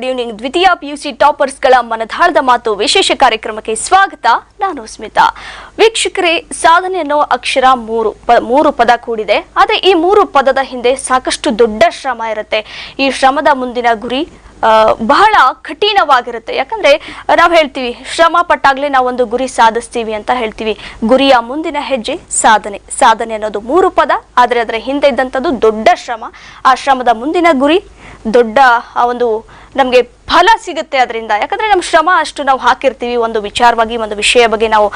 Good evening ದ್ವಿತೀಯ PUC ಟಾಪರ್ಸ್ಗಳ ಮನದಾಳದ ಮಾತು ವಿಶೇಷ ಕಾರ್ಯಕ್ರಮಕ್ಕೆ ಸ್ವಾಗತ. ನಾನು ಸ್ಮಿತಾ. ವೀಕ್ಷಕರೇ ಸಾಧನೆ ಅನ್ನೋ ಅಕ್ಷರ ಮೂರು ಮೂರು ಪದ ಕೂಡಿದೆ. ಆದರೆ ಈ ಮೂರು ಪದದ ಹಿಂದೆ ಸಾಕಷ್ಟು ದೊಡ್ಡ ಶ್ರಮ ಇರುತ್ತೆ. ಈ ಶ್ರಮದ ಮುಂದಿನ ಗುರಿ ಬಹಳ ಕಠಿಣವಾಗಿರುತ್ತೆ. ಯಾಕಂದ್ರೆ, ನಾವು ಹೇಳ್ತೀವಿ, ಶ್ರಮ ಪಟ್ಟಾಗ್ಲೇ ನಾವು ಒಂದು ಗುರಿ ಸಾಧಿಸ್ತೀವಿ ಅಂತ ಹೇಳ್ತೀವಿ. ಗುರಿಯ ಮುಂದಿನ ಹೆಜ್ಜೆ ಸಾಧನೆ. ಸಾಧನೆ ಅನ್ನೋದು ಮೂರು ಪದ, ಆದರೆ ಅದರ ಹಿಂದೆ ಇದ್ದಂಥದ್ದು ದೊಡ್ಡ ಶ್ರಮ. ಆ ಶ್ರಮದ ಮುಂದಿನ ಗುರಿ, ದೊಡ್ಡ, ಆ, ಒಂದು ನಮಗೆ ಫಲ ಸಿಗುತ್ತೆ ಅದರಿಂದ. ಯಾಕಂದ್ರೆ ನಮ್ಮ ಶ್ರಮ ಅಷ್ಟು ನಾವು ಹಾಕಿರ್ತೀವಿ. ಒಂದು ವಿಚಾರವಾಗಿ, ಒಂದು ವಿಷಯ ಬಗ್ಗೆ ನಾವು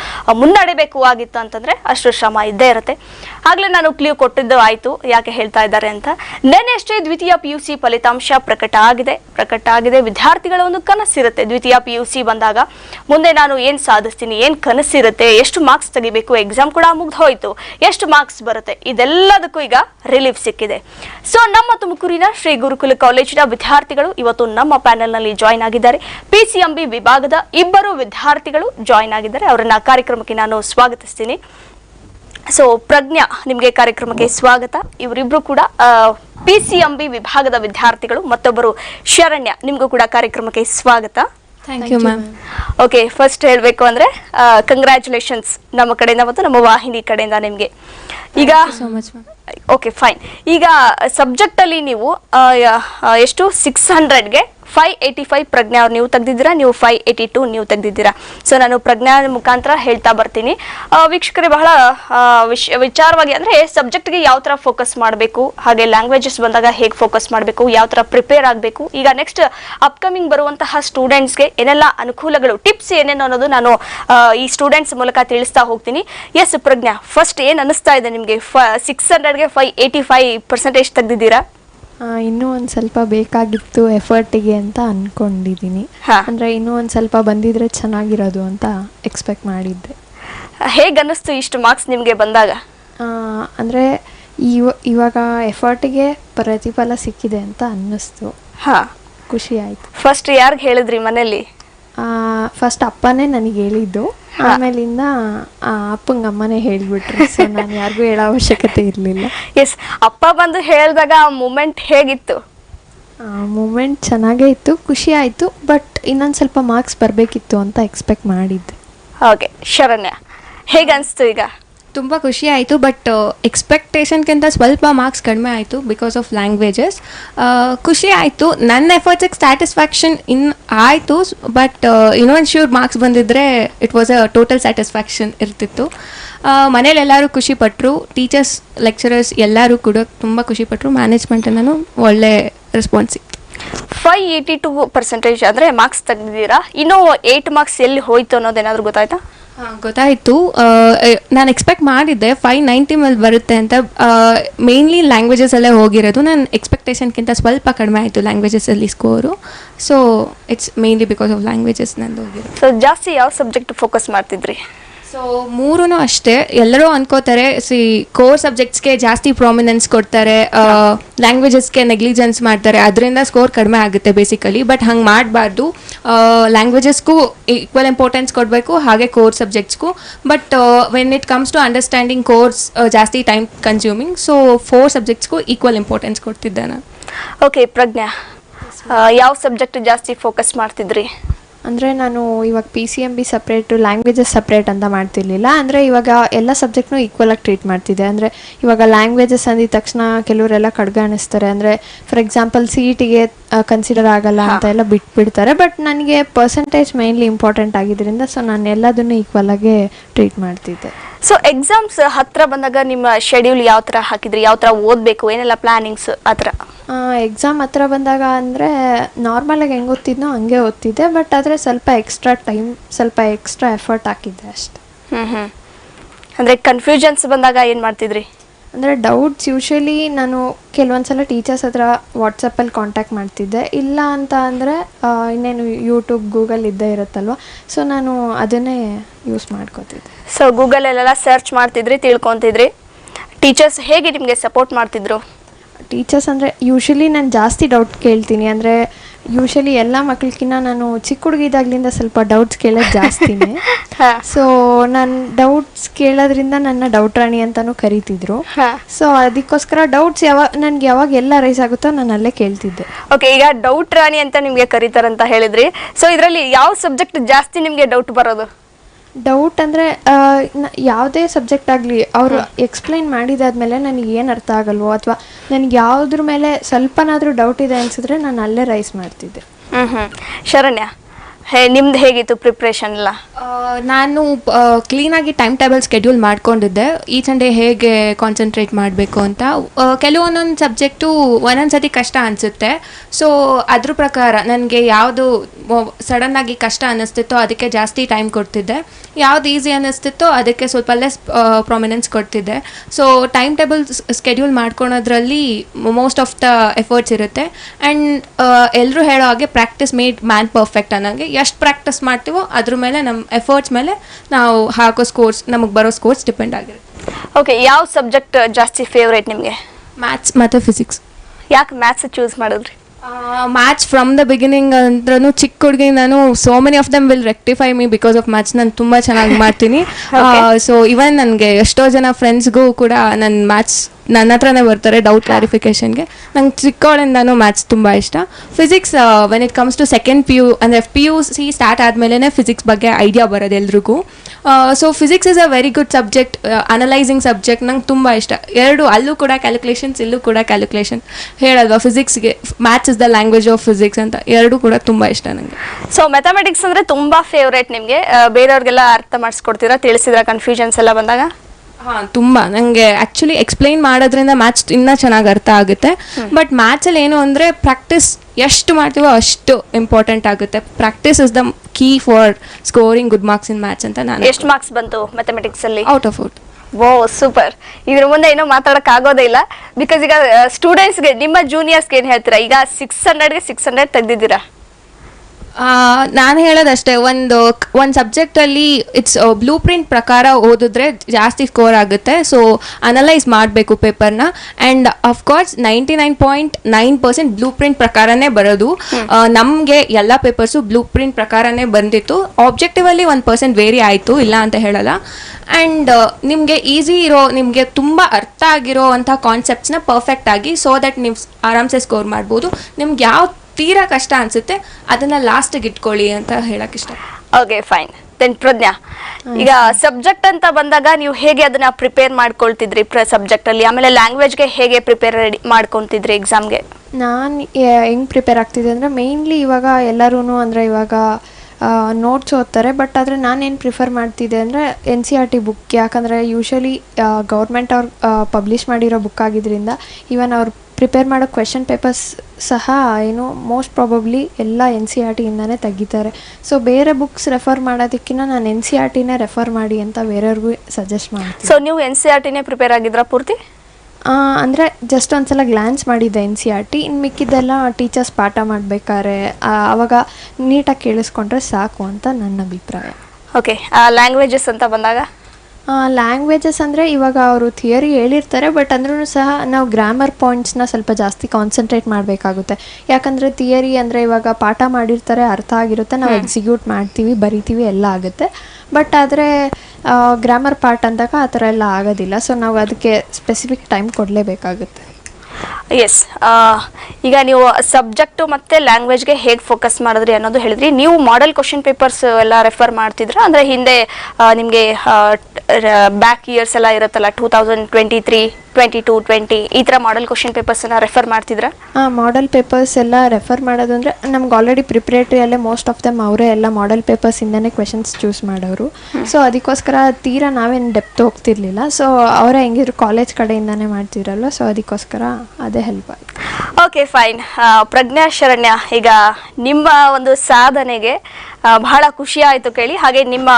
ಮುನ್ನಡೆಯಬೇಕು ಆಗಿತ್ತು ಅಂತಂದ್ರೆ ಅಷ್ಟು ಶ್ರಮ ಇದ್ದೇ ಇರುತ್ತೆ. ಆಗ್ಲೇ ನಾನು ಕ್ಲೂ ಕೊಟ್ಟಿದ್ದು ಆಯ್ತು, ಯಾಕೆ ಹೇಳ್ತಾ ಇದ್ದಾರೆ ಅಂತ. ನೆನ್ನೆ ಅಷ್ಟೇ ದ್ವಿತೀಯ ಪಿ ಯು ಸಿ ಫಲಿತಾಂಶ ಪ್ರಕಟ ಆಗಿದೆ. ಪ್ರಕಟ ಆಗಿದೆ, ವಿದ್ಯಾರ್ಥಿಗಳ ಒಂದು ಕನಸಿರುತ್ತೆ ದ್ವಿತೀಯ ಪಿ ಯು ಸಿ ಬಂದಾಗ ಮುಂದೆ ನಾನು ಏನ್ ಸಾಧಿಸ್ತೀನಿ, ಏನ್ ಕನಸಿರುತ್ತೆ ಎಷ್ಟು ಮಾರ್ಕ್ಸ್ ತೆಗಿಬೇಕು ಎಕ್ಸಾಮ್ ಕೂಡ ಮುಗ್ದು ಹೋಯ್ತು. ಎಷ್ಟು ಮಾರ್ಕ್ಸ್ ಬರುತ್ತೆ, ಇದೆಲ್ಲದಕ್ಕೂ ಈಗ ರಿಲೀಫ್ ಸಿಕ್ಕಿದೆ. ಸೊ ನಮ್ಮ ತುಮಕೂರಿನ ಶ್ರೀ ಗುರುಕುಲ ಕಾಲೇಜಿನ ವಿದ್ಯಾರ್ಥಿಗಳು ಇವತ್ತು ನಮ್ಮ ಪ್ಯಾನೆಲ್ ನಲ್ಲಿ ಜಾಯಿನ್ ಆಗಿದ್ದಾರೆ. ಪಿಸಿಎಂಬಿ ವಿಭಾಗದ ಇಬ್ಬರು ವಿದ್ಯಾರ್ಥಿಗಳು ಜಾಯಿನ್ ಆಗಿದ್ದಾರೆ. ಅವರನ್ನ ಕಾರ್ಯಕ್ರಮಕ್ಕೆ ನಾನು ಸ್ವಾಗತಿಸ್ತೀನಿ. ಸೊ ಪ್ರಜ್ಞಾ ನಿಮಗೆ ಕಾರ್ಯಕ್ರಮಕ್ಕೆ ಸ್ವಾಗತ. ಇವರಿಬ್ರು ಕೂಡ ಪಿಸಿಎಂಬಿ ಸಿ ಎಂ ಬಿ ವಿಭಾಗದ ವಿದ್ಯಾರ್ಥಿಗಳು ಮತ್ತೊಬ್ಬರು ಶರಣ್ಯ ನಿಮಗೂ ಕೂಡ ಕಾರ್ಯಕ್ರಮಕ್ಕೆ ಸ್ವಾಗತ. Thank you ma'am okay first ಹೇಳಬೇಕು ಅಂದ್ರೆ ಕಂಗ್ರ್ಯಾಚುಲೇಷನ್ಸ್ ನಮ್ಮ ಕಡೆಯಿಂದ ಮತ್ತು ನಮ್ಮ ವಾಹಿನಿ ಕಡೆಯಿಂದ ನಿಮಗೆ. ಈಗ ಓಕೆ ಫೈನ್ ಈಗ ಸಬ್ಜೆಕ್ಟ್ ಅಲ್ಲಿ ನೀವು ಎಷ್ಟು? ಸಿಕ್ಸ್ ಹಂಡ್ರೆಡ್ಗೆ ಫೈವ್ ಏಯ್ಟಿ ಫೈವ್ ಪ್ರಜ್ಞಾ ಅವ್ರು ನೀವು ತೆಗ್ದಿದ್ದೀರಾ, ನೀವು ಫೈವ್ ಏಯ್ಟಿ ಟು ನೀವು ತೆಗ್ದಿದ್ದೀರಾ. ಸೊ ನಾನು ಪ್ರಜ್ಞಾ ಮುಖಾಂತರ ಹೇಳ್ತಾ ಬರ್ತೀನಿ. ವೀಕ್ಷಕರೇ, ಬಹಳ ವಿಶ್, ವಿಚಾರವಾಗಿ ಅಂದರೆ ಸಬ್ಜೆಕ್ಟ್ಗೆ ಯಾವ ಥರ ಫೋಕಸ್ ಮಾಡಬೇಕು, ಹಾಗೆ ಲ್ಯಾಂಗ್ವೇಜಸ್ ಬಂದಾಗ ಹೇಗೆ ಫೋಕಸ್ ಮಾಡಬೇಕು, ಯಾವ ಥರ ಪ್ರಿಪೇರ್ ಆಗಬೇಕು, ಈಗ ನೆಕ್ಸ್ಟ್ ಅಪ್ಕಮಿಂಗ್ ಬರುವಂತಹ ಸ್ಟೂಡೆಂಟ್ಸ್ಗೆ ಏನೆಲ್ಲ ಅನುಕೂಲಗಳು ಟಿಪ್ಸ್ ಏನೇನು ಅನ್ನೋದು ನಾನು ಈ ಸ್ಟೂಡೆಂಟ್ಸ್ ಮೂಲಕ ತಿಳಿಸ್ತಾ ಹೋಗ್ತೀನಿ. ಎಸ್ ಪ್ರಜ್ಞಾ ಫಸ್ಟ್ ಏನು ಅನಿಸ್ತಾ ಇದೆ ನಿಮಗೆ? ಫ ಸಿಕ್ಸ್ ಹಂಡ್ರೆಡ್ಗೆ ಫೈವ್ ಏಯ್ಟಿ ಫೈವ್ ಪರ್ಸೆಂಟೇಜ್ ತೆಗ್ದಿದ್ದೀರಾ? ಇನ್ನೂ ಒಂದು ಸ್ವಲ್ಪ ಬೇಕಾಗಿತ್ತು ಎಫರ್ಟಿಗೆ ಅಂತ ಅಂದ್ಕೊಂಡಿದ್ದೀನಿ ಹಾ. ಅಂದರೆ ಇನ್ನೂ ಒಂದು ಸ್ವಲ್ಪ ಬಂದಿದ್ರೆ ಚೆನ್ನಾಗಿರೋದು ಅಂತ ಎಕ್ಸ್ಪೆಕ್ಟ್ ಮಾಡಿದ್ದೆ. ಹೇಗೆ ಅನ್ನಿಸ್ತು ಇಷ್ಟು ಮಾರ್ಕ್ಸ್ ನಿಮಗೆ ಬಂದಾಗ? ಅಂದರೆ ಇವ ಇವಾಗ ಎಫರ್ಟಿಗೆ ಪ್ರತಿಫಲ ಸಿಕ್ಕಿದೆ ಅಂತ ಅನ್ನಿಸ್ತು. ಹಾಂ. ಖುಷಿ ಆಯಿತು. ಫಸ್ಟ್ ಯಾರಿಗೆ ಹೇಳಿದ್ರಿ ಮನೇಲಿ ಫಸ್ಟ್ ಅಪ್ಪನೇ ನನಗೆ ಹೇಳಿದ್ದು. ಆಮೇಲಿಂದ ಅಪ್ಪಂಗೆ ಅಮ್ಮನೇ ಹೇಳಿಬಿಟ್ರು. ಸೊ ನಾನು ಯಾರಿಗೂ ಹೇಳೋ ಅವಶ್ಯಕತೆ ಇರಲಿಲ್ಲ. ಎಸ್ ಅಪ್ಪ ಬಂದು ಹೇಳಿದಾಗ ಆ ಮೂಮೆಂಟ್ ಹೇಗಿತ್ತು? ಮೂಮೆಂಟ್ ಚೆನ್ನಾಗೇ ಇತ್ತು ಖುಷಿ ಆಯಿತು ಬಟ್ ಇನ್ನೊಂದು ಸ್ವಲ್ಪ ಮಾರ್ಕ್ಸ್ ಬರಬೇಕಿತ್ತು ಅಂತ ಎಕ್ಸ್ಪೆಕ್ಟ್ ಮಾಡಿದ್ದೆ. ಓಕೆ ಶರಣ್ಯ ಹೇಗೆ ಅನಿಸ್ತು ಈಗ? ತುಂಬ ಖುಷಿ ಆಯಿತು ಬಟ್ ಎಕ್ಸ್ಪೆಕ್ಟೇಷನ್ಗಿಂತ ಸ್ವಲ್ಪ ಮಾರ್ಕ್ಸ್ ಕಡಿಮೆ ಆಯಿತು ಬಿಕಾಸ್ ಆಫ್ ಲ್ಯಾಂಗ್ವೇಜಸ್ ಖುಷಿ ಆಯಿತು. ನನ್ನ ಎಫರ್ಟ್ಸಿಗೆ ಸ್ಯಾಟಿಸ್ಫ್ಯಾಕ್ಷನ್ ಇನ್, ಆಯಿತು ಬಟ್ ಇನ್ನೊಂದು ಶ್ಯೂರ್ ಮಾರ್ಕ್ಸ್ ಬಂದಿದ್ದರೆ it was a total satisfaction ಇರ್ತಿತ್ತು. ಮನೇಲಿ ಎಲ್ಲರೂ ಖುಷಿಪಟ್ಟರು ಟೀಚರ್ಸ್ ಲೆಕ್ಚರರ್ಸ್ ಎಲ್ಲರೂ ಕೂಡ ತುಂಬ ಖುಷಿಪಟ್ಟರು ಮ್ಯಾನೇಜ್ಮೆಂಟನ್ನು ಒಳ್ಳೆ ರೆಸ್ಪಾನ್ಸ್ ಇತ್ತು ಫೈವ್ ಏಯ್ಟಿ ಟು ಪರ್ಸೆಂಟೇಜ್ ಅಂದರೆ ಮಾರ್ಕ್ಸ್ ತೆಗೆದಿದ್ದೀರಾ? ಇನ್ನೂ ಏಯ್ಟ್ ಮಾರ್ಕ್ಸ್ ಎಲ್ಲಿ ಹೋಯಿತು ಅನ್ನೋದೇನಾದರೂ ಗೊತ್ತಾಯ್ತಾ? ಗೊತ್ತಾಯ್ತು. ನಾನು ಎಕ್ಸ್ಪೆಕ್ಟ್ ಮಾಡಿದ್ದೆ ಫೈವ್ ನೈಂಟಿ ಮೇಲೆ ಬರುತ್ತೆ ಅಂತ. ಮೇನ್ಲಿ ಲ್ಯಾಂಗ್ವೇಜಸಲ್ಲೇ ಹೋಗಿರೋದು. ನನ್ನ ಎಕ್ಸ್ಪೆಕ್ಟೇಷನ್ಗಿಂತ ಸ್ವಲ್ಪ ಕಡಿಮೆ ಆಯಿತು ಲ್ಯಾಂಗ್ವೇಜಸಲ್ಲಿ score so it's mainly because of languages ನಂದು ಹೋಗಿರೋದು. ಸೊ ಜಾಸ್ತಿ ಯಾವ ಸಬ್ಜೆಕ್ಟ್ ಫೋಕಸ್ ಮಾಡ್ತಿದ್ರಿ? ಸೊ ಮೂರೂ ಅಷ್ಟೇ. ಎಲ್ಲರೂ ಅನ್ಕೋತಾರೆ ಸಿ ಕೋರ್ ಸಬ್ಜೆಕ್ಟ್ಸ್ಗೆ ಜಾಸ್ತಿ ಪ್ರಾಮಿನೆನ್ಸ್ ಕೊಡ್ತಾರೆ ಲ್ಯಾಂಗ್ವೇಜಸ್ಗೆ ನೆಗ್ಲಿಜೆನ್ಸ್ ಮಾಡ್ತಾರೆ ಅದರಿಂದ ಸ್ಕೋರ್ ಕಡಿಮೆ ಆಗುತ್ತೆ ಬೇಸಿಕಲಿ ಬಟ್ ಹಂಗೆ ಮಾಡಬಾರ್ದು. ಲ್ಯಾಂಗ್ವೇಜಸ್ಗೂ ಈಕ್ವಲ್ ಇಂಪಾರ್ಟೆನ್ಸ್ ಕೊಡಬೇಕು ಹಾಗೆ core ಸಬ್ಜೆಕ್ಟ್ಸ್ಗೂ but when it comes to understanding course ಜಾಸ್ತಿ ಟೈಮ್ ಕನ್ಸ್ಯೂಮಿಂಗ್ ಸೊ ಫೋರ್ ಸಬ್ಜೆಕ್ಟ್ಸ್ಗೂ ಈಕ್ವಲ್ ಇಂಪಾರ್ಟೆನ್ಸ್ ಕೊಡ್ತಿದ್ದೆ ನಾನು ಓಕೆ ಪ್ರಜ್ಞಾ. ಯಾವ ಸಬ್ಜೆಕ್ಟ್ ಜಾಸ್ತಿ ಫೋಕಸ್ ಮಾಡ್ತಿದ್ರಿ? ಅಂದರೆ ನಾನು ಇವಾಗ P C M B separate languages separate ಅಂತ ಮಾಡ್ತಿರ್ಲಿಲ್ಲ. ಅಂದರೆ ಇವಾಗ ಎಲ್ಲ ಸಬ್ಜೆಕ್ಟ್ನು ಈಕ್ವಲಾಗಿ ಟ್ರೀಟ್ ಮಾಡ್ತಿದ್ದೆ ಅಂದರೆ ಇವಾಗ ಲ್ಯಾಂಗ್ವೇಜಸ್ ಅಂದಿದ ತಕ್ಷಣ ಕೆಲವರೆಲ್ಲ ಕಡ್ಗಾಣಿಸ್ತಾರೆ. ಅಂದರೆ ಫಾರ್ ಎಕ್ಸಾಂಪಲ್ ಸಿ ಇ ಟಿಗೆ ಕನ್ಸಿಡರ್ ಆಗಲ್ಲ ಅಂತ ಎಲ್ಲ ಬಿಟ್ಬಿಡ್ತಾರೆ. ಬಟ್ ನನಗೆ ಪರ್ಸೆಂಟೇಜ್ ಮೇನ್ಲಿ ಇಂಪಾರ್ಟೆಂಟ್ ಆಗಿದ್ದರಿಂದ ಸೊ ನಾನು ಎಲ್ಲದನ್ನು ಈಕ್ವಲಾಗೆ ಟ್ರೀಟ್ ಮಾಡ್ತಿದ್ದೆ. ಸೊ ಎಕ್ಸಾಮ್ಸ್ ಹತ್ರ ಬಂದಾಗ ನಿಮ್ಮ ಶೆಡ್ಯೂಲ್ ಯಾವ ಥರ ಹಾಕಿದ್ರಿ? ಯಾವ ಥರ ಓದಬೇಕು? ಏನೆಲ್ಲ ಪ್ಲಾನಿಂಗ್ಸ್ ಆ ಥರ ಎಕ್ಸಾಮ್ ಹತ್ರ ಬಂದಾಗ ಅಂದರೆ ನಾರ್ಮಲಾಗಿ ಹೆಂಗ್ ಓದ್ತಿದ್ನೋ ಹಂಗೆ ಓದ್ತಿದ್ದೆ ಬಟ್ ಆದರೆ ಸ್ವಲ್ಪ ಎಕ್ಸ್ಟ್ರಾ ಟೈಮ್ ಸ್ವಲ್ಪ ಎಕ್ಸ್ಟ್ರಾ ಎಫರ್ಟ್ ಹಾಕಿದ್ದೆ ಅಷ್ಟೆ. ಹ್ಞೂ ಹ್ಞೂ ಅಂದರೆ ಕನ್ಫ್ಯೂಷನ್ಸ್ ಬಂದಾಗ ಏನು ಮಾಡ್ತಿದ್ರಿ? ಅಂದರೆ ಡೌಟ್ಸ್ ಯೂಶ್ವಲಿ ನಾನು ಕೆಲವೊಂದು ಸಲ ಟೀಚರ್ಸ್ ಹತ್ರ ವಾಟ್ಸಪ್ಪಲ್ಲಿ ಕಾಂಟ್ಯಾಕ್ಟ್ ಮಾಡ್ತಿದ್ದೆ. ಇಲ್ಲ ಅಂತ ಅಂದರೆ ಇನ್ನೇನು ಯೂಟ್ಯೂಬ್ ಗೂಗಲ್ ಇದ್ದೇ ಇರುತ್ತಲ್ವ? ಸೊ ನಾನು ಅದನ್ನೇ ಯೂಸ್ ಮಾಡ್ಕೋತಿದ್ದೆ. ಸೊ ಗೂಗಲಲ್ಲೆಲ್ಲ ಸರ್ಚ್ ಮಾಡ್ತಿದ್ರಿ ತಿಳ್ಕೊತಿದ್ರಿ? ಟೀಚರ್ಸ್ ಹೇಗೆ ನಿಮಗೆ ಸಪೋರ್ಟ್ ಮಾಡ್ತಿದ್ರು? ಟೀಚರ್ಸ್ ಅಂದರೆ ಯೂಶ್ವಲಿ ನಾನು ಜಾಸ್ತಿ ಡೌಟ್ ಕೇಳ್ತೀನಿ. ಅಂದರೆ ಯೂಶಲಿ ಎಲ್ಲ ಮಕ್ಳಿಗಿನ್ನ ನಾನು ಚಿಕ್ಕ ಹುಡುಗಿದಾಗ್ಲಿಂದ ಸ್ವಲ್ಪ ಡೌಟ್ಸ್ ಕೇಳೋದು ಜಾಸ್ತಿನೇ. ಹಾ. ಸೊ ನಾನು ಡೌಟ್ಸ್ ಕೇಳೋದ್ರಿಂದ ನನ್ನ ಡೌಟ್ ರಾಣಿ ಅಂತಾನೂ ಕರಿತಿದ್ರು. ಹಾ. ಸೊ ಅದಕ್ಕೋಸ್ಕರ ಡೌಟ್ಸ್ ಯಾವಾಗ ನನ್ಗೆ ಯಾವಾಗ ಎಲ್ಲ ರೈಸ್ ಆಗುತ್ತೋ ನಾನು ಅಲ್ಲೇ ಕೇಳ್ತಿದ್ದೆ. ಓಕೆ ಈಗ ಡೌಟ್ ರಾಣಿ ಅಂತ ನಿಮ್ಗೆ ಕರೀತಾರಂತ ಹೇಳಿದ್ರಿ. ಸೊ ಇದರಲ್ಲಿ ಯಾವ ಸಬ್ಜೆಕ್ಟ್ ಜಾಸ್ತಿ ನಿಮ್ಗೆ ಡೌಟ್ ಬರೋದು? ಡೌಟ್ ಅಂದರೆ ಯಾವುದೇ ಸಬ್ಜೆಕ್ಟ್ ಆಗಲಿ ಅವರು ಎಕ್ಸ್ಪ್ಲೈನ್ ಮಾಡಿದಾದ್ಮೇಲೆ ನನಗೆ ಏನು ಅರ್ಥ ಆಗಲ್ವೋ ಅಥವಾ ನನಗೆ ಯಾವುದ್ರ ಮೇಲೆ ಸ್ವಲ್ಪನಾದರೂ ಡೌಟ್ ಇದೆ ಅನಿಸಿದ್ರೆ ನಾನು ಅಲ್ಲೇ ರೈಸ್ ಮಾಡ್ತಿದ್ದೆ. ಹ್ಮ್ ಹ್ಞೂ ಶರಣ್ಯ ಹೇ ನಿಮ್ದು ಹೇಗಿತ್ತು ಪ್ರಿಪ್ರೇಷನ್ ಎಲ್ಲ? ಆ, ನಾನು ಕ್ಲೀನಾಗಿ ಟೈಮ್ ಟೇಬಲ್ ಸ್ಕೆಡ್ಯೂಲ್ ಮಾಡ್ಕೊಂಡಿದ್ದೆ. ಈ ಅಂಡ್ ಡೇ ಹೇಗೆ ಕಾನ್ಸಂಟ್ರೇಟ್ ಮಾಡಬೇಕು ಅಂತ. ಕೆಲವೊಂದೊಂದು ಸಬ್ಜೆಕ್ಟು ಒಂದೊಂದು ಸತಿ ಕಷ್ಟ ಅನಿಸುತ್ತೆ. ಸೊ ಅದ್ರ ಪ್ರಕಾರ ನನಗೆ ಯಾವುದು ಸಡನ್ನಾಗಿ ಕಷ್ಟ ಅನ್ನಿಸ್ತಿತ್ತೋ ಅದಕ್ಕೆ ಜಾಸ್ತಿ ಟೈಮ್ ಕೊಡ್ತಿದ್ದೆ. ಯಾವ್ದು ಈಸಿ ಅನ್ನಿಸ್ತಿತ್ತೋ ಅದಕ್ಕೆ ಸ್ವಲ್ಪ ಲೆಸ್ ಪ್ರಾಮಿನೆನ್ಸ್ ಕೊಡ್ತಿದ್ದೆ. ಸೊ ಟೈಮ್ ಟೇಬಲ್ ಸ್ಕೆಡ್ಯೂಲ್ ಮಾಡ್ಕೊಳೋದ್ರಲ್ಲಿ ಮೋಸ್ಟ್ ಆಫ್ ದ ಎಫರ್ಟ್ಸ್ ಇರುತ್ತೆ. ಆ್ಯಂಡ್ ಎಲ್ಲರೂ ಹೇಳೋ ಹಾಗೆ ಪ್ರಾಕ್ಟೀಸ್ ಮೇಡ್ ಮ್ಯಾನ್ ಪರ್ಫೆಕ್ಟ್ ಅನ್ನಂಗೆ ಎಷ್ಟು ಪ್ರಾಕ್ಟೀಸ್ ಮಾಡ್ತೀವೋ ಅದ್ರ ಮೇಲೆ ನಮ್ಮ ಎಫರ್ಟ್ಸ್ ಮೇಲೆ ನಾವು ಹಾಕೋ ಸ್ಕೋರ್ಸ್ ನಮಗೆ ಬರೋ ಸ್ಕೋರ್ಸ್ ಡಿಪೆಂಡ್ ಆಗಿರುತ್ತೆ. ಓಕೆ ಯಾವ ಸಬ್ಜೆಕ್ಟ್ ಜಾಸ್ತಿ ಫೇವ್ರೇಟ್ ನಿಮಗೆ? ಮ್ಯಾಥ್ಸ್ ಮತ್ತು ಫಿಸಿಕ್ಸ್ ಯಾಕೆ ಮ್ಯಾಥ್ಸ್ ಚೂಸ್ ಮಾಡಿದ್ರಿ? ಮ್ಯಾಚ್ ಫ್ರಮ್ ದ ಬಿಗಿನಿಂಗ್ ಅಂದ್ರೂ ಚಿಕ್ಕ ಹುಡುಗಿ ನಾನು so many of them will rectify me because of maths ನಾನು ತುಂಬ ಚೆನ್ನಾಗಿ ಮಾಡ್ತೀನಿ. ಸೊ ಇವನ್ ನನಗೆ ಎಷ್ಟೋ ಜನ ಫ್ರೆಂಡ್ಸ್ಗೂ ಕೂಡ ನನ್ನ ಮ್ಯಾಚ್ ನನ್ನ ಹತ್ರನೇ ಬರ್ತಾರೆ ಡೌಟ್ ಕ್ಲಾರಿಫಿಕೇಷನ್ಗೆ ನಂಗೆ ಚಿಕ್ಕವಳಿಂದನೂ ಮ್ಯಾಥ್ಸ್ ತುಂಬ ಇಷ್ಟ. Physics when it comes to second P U ಅಂದರೆ ಪಿ ಯು ಸಿ ಸ್ಟಾರ್ಟ್ ಆದಮೇಲೆ ಫಿಸಿಕ್ಸ್ ಬಗ್ಗೆ ಐಡಿಯಾ ಬರೋದು ಎಲ್ರಿಗೂ. So physics is a very good subject analysing subject ನಂಗೆ ತುಂಬ ಇಷ್ಟ. ಎರಡು ಅಲ್ಲೂ ಕೂಡ ಕ್ಯಾಲ್ಕುಲೇಷನ್ಸ್ ಇಲ್ಲೂ ಕೂಡ ಕ್ಯಾಲ್ಕುಲೇಷನ್ ಹೇಳಲ್ವಾ ಫಿಸಿಕ್ಸ್ಗೆ maths is the language of physics ಅಂತ. ಎರಡೂ ಕೂಡ ತುಂಬ ಇಷ್ಟ ನನಗೆ ಸೊ ಮ್ಯಾಥಮೆಟಿಕ್ಸ್ ಅಂದರೆ ತುಂಬ ಫೇವ್ರೇಟ್ ನಿಮಗೆ. ಬೇರೆಯವ್ರಿಗೆಲ್ಲ ಅರ್ಥ ಮಾಡಿಸ್ಕೊಡ್ತೀರಾ ತಿಳಿಸಿದ್ರ ಕನ್ಫ್ಯೂಷನ್ಸ್ ಎಲ್ಲ ಬಂದಾಗ? ಹಾಂ ತುಂಬ. ನನಗೆ ಆ್ಯಕ್ಚುಲಿ ಎಕ್ಸ್ಪ್ಲೈನ್ ಮಾಡೋದ್ರಿಂದ ಮ್ಯಾಚ್ ಇನ್ನೂ ಚೆನ್ನಾಗಿ ಅರ್ಥ ಆಗುತ್ತೆ. ಬಟ್ ಮ್ಯಾಥ್ಸಲ್ಲಿ ಏನು ಅಂದರೆ ಪ್ರಾಕ್ಟೀಸ್ ಎಷ್ಟು ಮಾಡ್ತೀವೋ ಅಷ್ಟು ಇಂಪಾರ್ಟೆಂಟ್ ಆಗುತ್ತೆ. Practice is the key for scoring good marks in maths ಅಂತ ನಾನು ಎಷ್ಟು ಮಾರ್ಕ್ಸ್ ಬಂತು ಮ್ಯಾಥಮೆಟಿಕ್ಸ್ ಅಲ್ಲಿ? Out of out oh super ಇದ್ರ ಮುಂದೆ ಏನೋ ಮಾತಾಡಕ್ ಆಗೋದೇ ಇಲ್ಲ. ಬಿಕಾಸ್ ಈಗ ಸ್ಟೂಡೆಂಟ್ಸ್ಗೆ ನಿಮ್ಮ ಜೂನಿಯರ್ಸ್ಗೆ ಏನು ಹೇಳ್ತೀರಾ? ಈಗ ಸಿಕ್ಸ್ ಹಂಡ್ರೆಡ್ಗೆ ಸಿಕ್ಸ್ ಹಂಡ್ರೆಡ್ ತೆಗ್ದಿದ್ದೀರಾ? ನಾನು ಹೇಳೋದಷ್ಟೇ ಒಂದು ಒಂದು ಸಬ್ಜೆಕ್ಟಲ್ಲಿ ಇಟ್ಸ್ ಬ್ಲೂ ಪ್ರಿಂಟ್ ಪ್ರಕಾರ ಓದಿದ್ರೆ ಜಾಸ್ತಿ ಸ್ಕೋರ್ ಆಗುತ್ತೆ. ಸೊ ಅನಲೈಸ್ ಮಾಡಬೇಕು ಪೇಪರ್ನ and of course ninety nine point nine percent blueprint ಪ್ರಕಾರನೇ ಬರೋದು. ನಮಗೆ ಎಲ್ಲ ಪೇಪರ್ಸು ಬ್ಲೂ ಪ್ರಿಂಟ್ ಪ್ರಕಾರನೇ ಬಂದಿತ್ತು. ಆಬ್ಜೆಕ್ಟಿವಲ್ಲಿ ಒಂದು ಪರ್ಸೆಂಟ್ ವೇರಿ ಆಯಿತು ಇಲ್ಲ ಅಂತ ಹೇಳಲ್ಲ. ಆ್ಯಂಡ್ ನಿಮಗೆ ಈಸಿ ಇರೋ ನಿಮಗೆ ತುಂಬ ಅರ್ಥ ಆಗಿರೋ ಅಂಥ ಕಾನ್ಸೆಪ್ಟ್ಸ್ನ ಪರ್ಫೆಕ್ಟ್ ಆಗಿ ಸೊ ದಟ್ ನೀವು ಆರಾಮ್ಸೆ ಸ್ಕೋರ್ ಮಾಡ್ಬೋದು. ನಿಮ್ಗೆ ಯಾವ ತೀರಾ ಕಷ್ಟ ಅನ್ಸುತ್ತೆ. ಅದನ್ನ ಲಾಸ್ಟಿಗೆ ಇಟ್ಕೊಳ್ಳಿ ಅಂತ ಹೇಳಕ್ ಇಷ್ಟ. ಓಕೆ ಫೈನ್ ದೆನ್ ಪ್ರಜ್ಞಾ ಈಗ ಸಬ್ಜೆಕ್ಟ್ ಅಂತ ಬಂದಾಗ ನೀವು ಹೇಗೆ ಅದನ್ನ ಪ್ರಿಪೇರ್ ಮಾಡ್ಕೊಳ್ತಿದ್ರಿ ಸಬ್ಜೆಕ್ಟ್ ಅಲ್ಲಿ? ಆಮೇಲೆ ಲ್ಯಾಂಗ್ವೇಜ್ಗೆ ಹೇಗೆ ಪ್ರಿಪೇರ್ ರೆಡಿ ಮಾಡ್ಕೊಂತಿದ್ರಿ ಎಕ್ಸಾಮ್ಗೆ ನಾನು ಹೆಂಗೆ ಪ್ರಿಪೇರ್ ಆಗ್ತಿದ್ದೆ ಅಂದರೆ ಮೇಯ್ನ್ಲಿ ಇವಾಗ ಎಲ್ಲರೂ ಅಂದರೆ ಇವಾಗ ನೋಟ್ಸ್ ಓದ್ತಾರೆ. ಬಟ್ ಆದರೆ ನಾನೇನು ಪ್ರಿಫರ್ ಮಾಡ್ತಿದ್ದೆ ಅಂದರೆ N C R T book ಯಾಕಂದರೆ ಯೂಶ್ವಲಿ ಗೌರ್ಮೆಂಟ್ ಅವ್ರು ಪಬ್ಲಿಷ್ ಮಾಡಿರೋ ಬುಕ್ ಆಗಿದ್ದರಿಂದ ಈವನ್ ಅವ್ರು ಪ್ರಿಪೇರ್ ಮಾಡೋ ಕ್ವೆಶನ್ ಪೇಪರ್ಸ್ ಸಹ ಏನು ಮೋಸ್ಟ್ ಪ್ರಾಬಬ್ಲಿ ಎಲ್ಲ ಎನ್ ಸಿ ಆರ್ ಟಿಯಿಂದನೇ ತೆಗಿತಾರೆ. ಸೊ ಬೇರೆ ಬುಕ್ಸ್ ರೆಫರ್ ಮಾಡೋದಕ್ಕಿಂತ ನಾನು ಎನ್ ಸಿ ಆರ್ ಟಿನೇ ರೆಫರ್ ಮಾಡಿ ಅಂತ ಬೇರೆಯವ್ರಿಗೂ ಸಜೆಸ್ಟ್ ಮಾಡ್ತೀನಿ. ಸೊ ನೀವು ಎನ್ ಸಿ ಆರ್ ಟಿನೇ ಪ್ರಿಪೇರ್ ಆಗಿದ್ರಾ ಪೂರ್ತಿ? ಅಂದರೆ ಜಸ್ಟ್ ಒಂದ್ಸಲ ಗ್ಲ್ಯಾನ್ಸ್ ಮಾಡಿದ್ದೆ ಎನ್ ಸಿ ಆರ್ ಟಿ ಇನ್ನು ಮಿಕ್ಕಿದ್ದೆಲ್ಲ ಟೀಚರ್ಸ್ ಪಾಠ ಮಾಡಬೇಕಾದ್ರೆ ಆವಾಗ ನೀಟಾಗಿ ಕೇಳಿಸ್ಕೊಂಡ್ರೆ ಸಾಕು ಅಂತ ನನ್ನ ಅಭಿಪ್ರಾಯ. ಓಕೆ ಲ್ಯಾಂಗ್ವೇಜಸ್ ಅಂತ ಬಂದಾಗ? ಲ್ಯಾಂಗ್ವೇಜಸ್ ಅಂದರೆ ಇವಾಗ ಅವರು ಥಿಯರಿ ಹೇಳಿರ್ತಾರೆ ಬಟ್ ಅಂದ್ರೂ ಸಹ ನಾವು ಗ್ರಾಮರ್ ಪಾಯಿಂಟ್ಸ್ನ ಸ್ವಲ್ಪ ಜಾಸ್ತಿ ಕಾನ್ಸಂಟ್ರೇಟ್ ಮಾಡಬೇಕಾಗುತ್ತೆ. ಯಾಕಂದರೆ ಥಿಯರಿ ಅಂದರೆ ಇವಾಗ ಪಾಠ ಮಾಡಿರ್ತಾರೆ ಅರ್ಥ ಆಗಿರುತ್ತೆ ನಾವು ಎಕ್ಸಿಕ್ಯೂಟ್ ಮಾಡ್ತೀವಿ ಬರಿತೀವಿ ಎಲ್ಲ ಆಗುತ್ತೆ. ಬಟ್ ಆದರೆ ಗ್ರಾಮರ್ ಪಾರ್ಟ್ ಅಂದಾಗ ಆ ಥರ ಎಲ್ಲ ಆಗೋದಿಲ್ಲ. ಸೊ ನಾವು ಅದಕ್ಕೆ ಸ್ಪೆಸಿಫಿಕ್ ಟೈಮ್ ಕೊಡಲೇಬೇಕಾಗುತ್ತೆ. ಎಸ್ ಈಗ ನೀವು ಸಬ್ಜೆಕ್ಟು ಮತ್ತು ಲ್ಯಾಂಗ್ವೇಜ್ಗೆ ಹೇಗೆ ಫೋಕಸ್ ಮಾಡಿದ್ರಿ ಅನ್ನೋದು ಹೇಳಿದ್ರಿ. ನೀವು ಮಾಡೆಲ್ ಕ್ವಶನ್ ಪೇಪರ್ಸ್ ಎಲ್ಲ ರೆಫರ್ ಮಾಡ್ತಿದ್ರ? ಅಂದರೆ ಹಿಂದೆ ನಿಮಗೆ ಬ್ಯಾಕ್ ಇಯರ್ಸ್ ಎಲ್ಲ ಇರುತ್ತಲ್ಲ two thousand twenty three twenty two twenty ಈ ಥರ ಮಾಡೆಲ್ ಕ್ವಶನ್ ಎಲ್ಲ ರೆಫರ್ ಮಾಡ್ತಿದ್ರ? ಮಾಡೆಲ್ ಪೇಪರ್ಸ್ ಎಲ್ಲ ರೆಫರ್ ಮಾಡೋದು ಅಂದರೆ ನಮ್ಗೆ ಆಲ್ರೆಡಿ ಪ್ರಿಪ್ರೇಟ್ರಿಯಲ್ಲೇ ಮೋಸ್ಟ್ ಆಫ್ ದಮ್ ಅವರೇ ಎಲ್ಲ ಮಾಡೆಲ್ ಪೇಪರ್ಸಿಂದನೇ ಕ್ವೆಶನ್ಸ್ ಚೂಸ್ ಮಾಡೋರು. ಸೊ ಅದಕ್ಕೋಸ್ಕರ ತೀರಾ ನಾವೇನು ಡೆಪ್ತ್ ಹೋಗ್ತಿರ್ಲಿಲ್ಲ. ಸೊ ಅವರೇ ಹೆಂಗಿದ್ರು ಕಾಲೇಜ್ ಕಡೆಯಿಂದನೇ ಮಾಡ್ತಿರಲ್ವ? ಸೊ ಅದಕ್ಕೋಸ್ಕರ ಅದೇ ಹೆಲ್ಪ್ ಆಯಿತು. ಓಕೆ ಫೈನ್ ಪ್ರಜ್ಞಾ ಶರಣ್ಯ ಈಗ ನಿಮ್ಮ ಒಂದು ಸಾಧನೆಗೆ ಬಹಳ ಖುಷಿ ಆಯಿತು ಕೇಳಿ. ಹಾಗೆ ನಿಮ್ಮ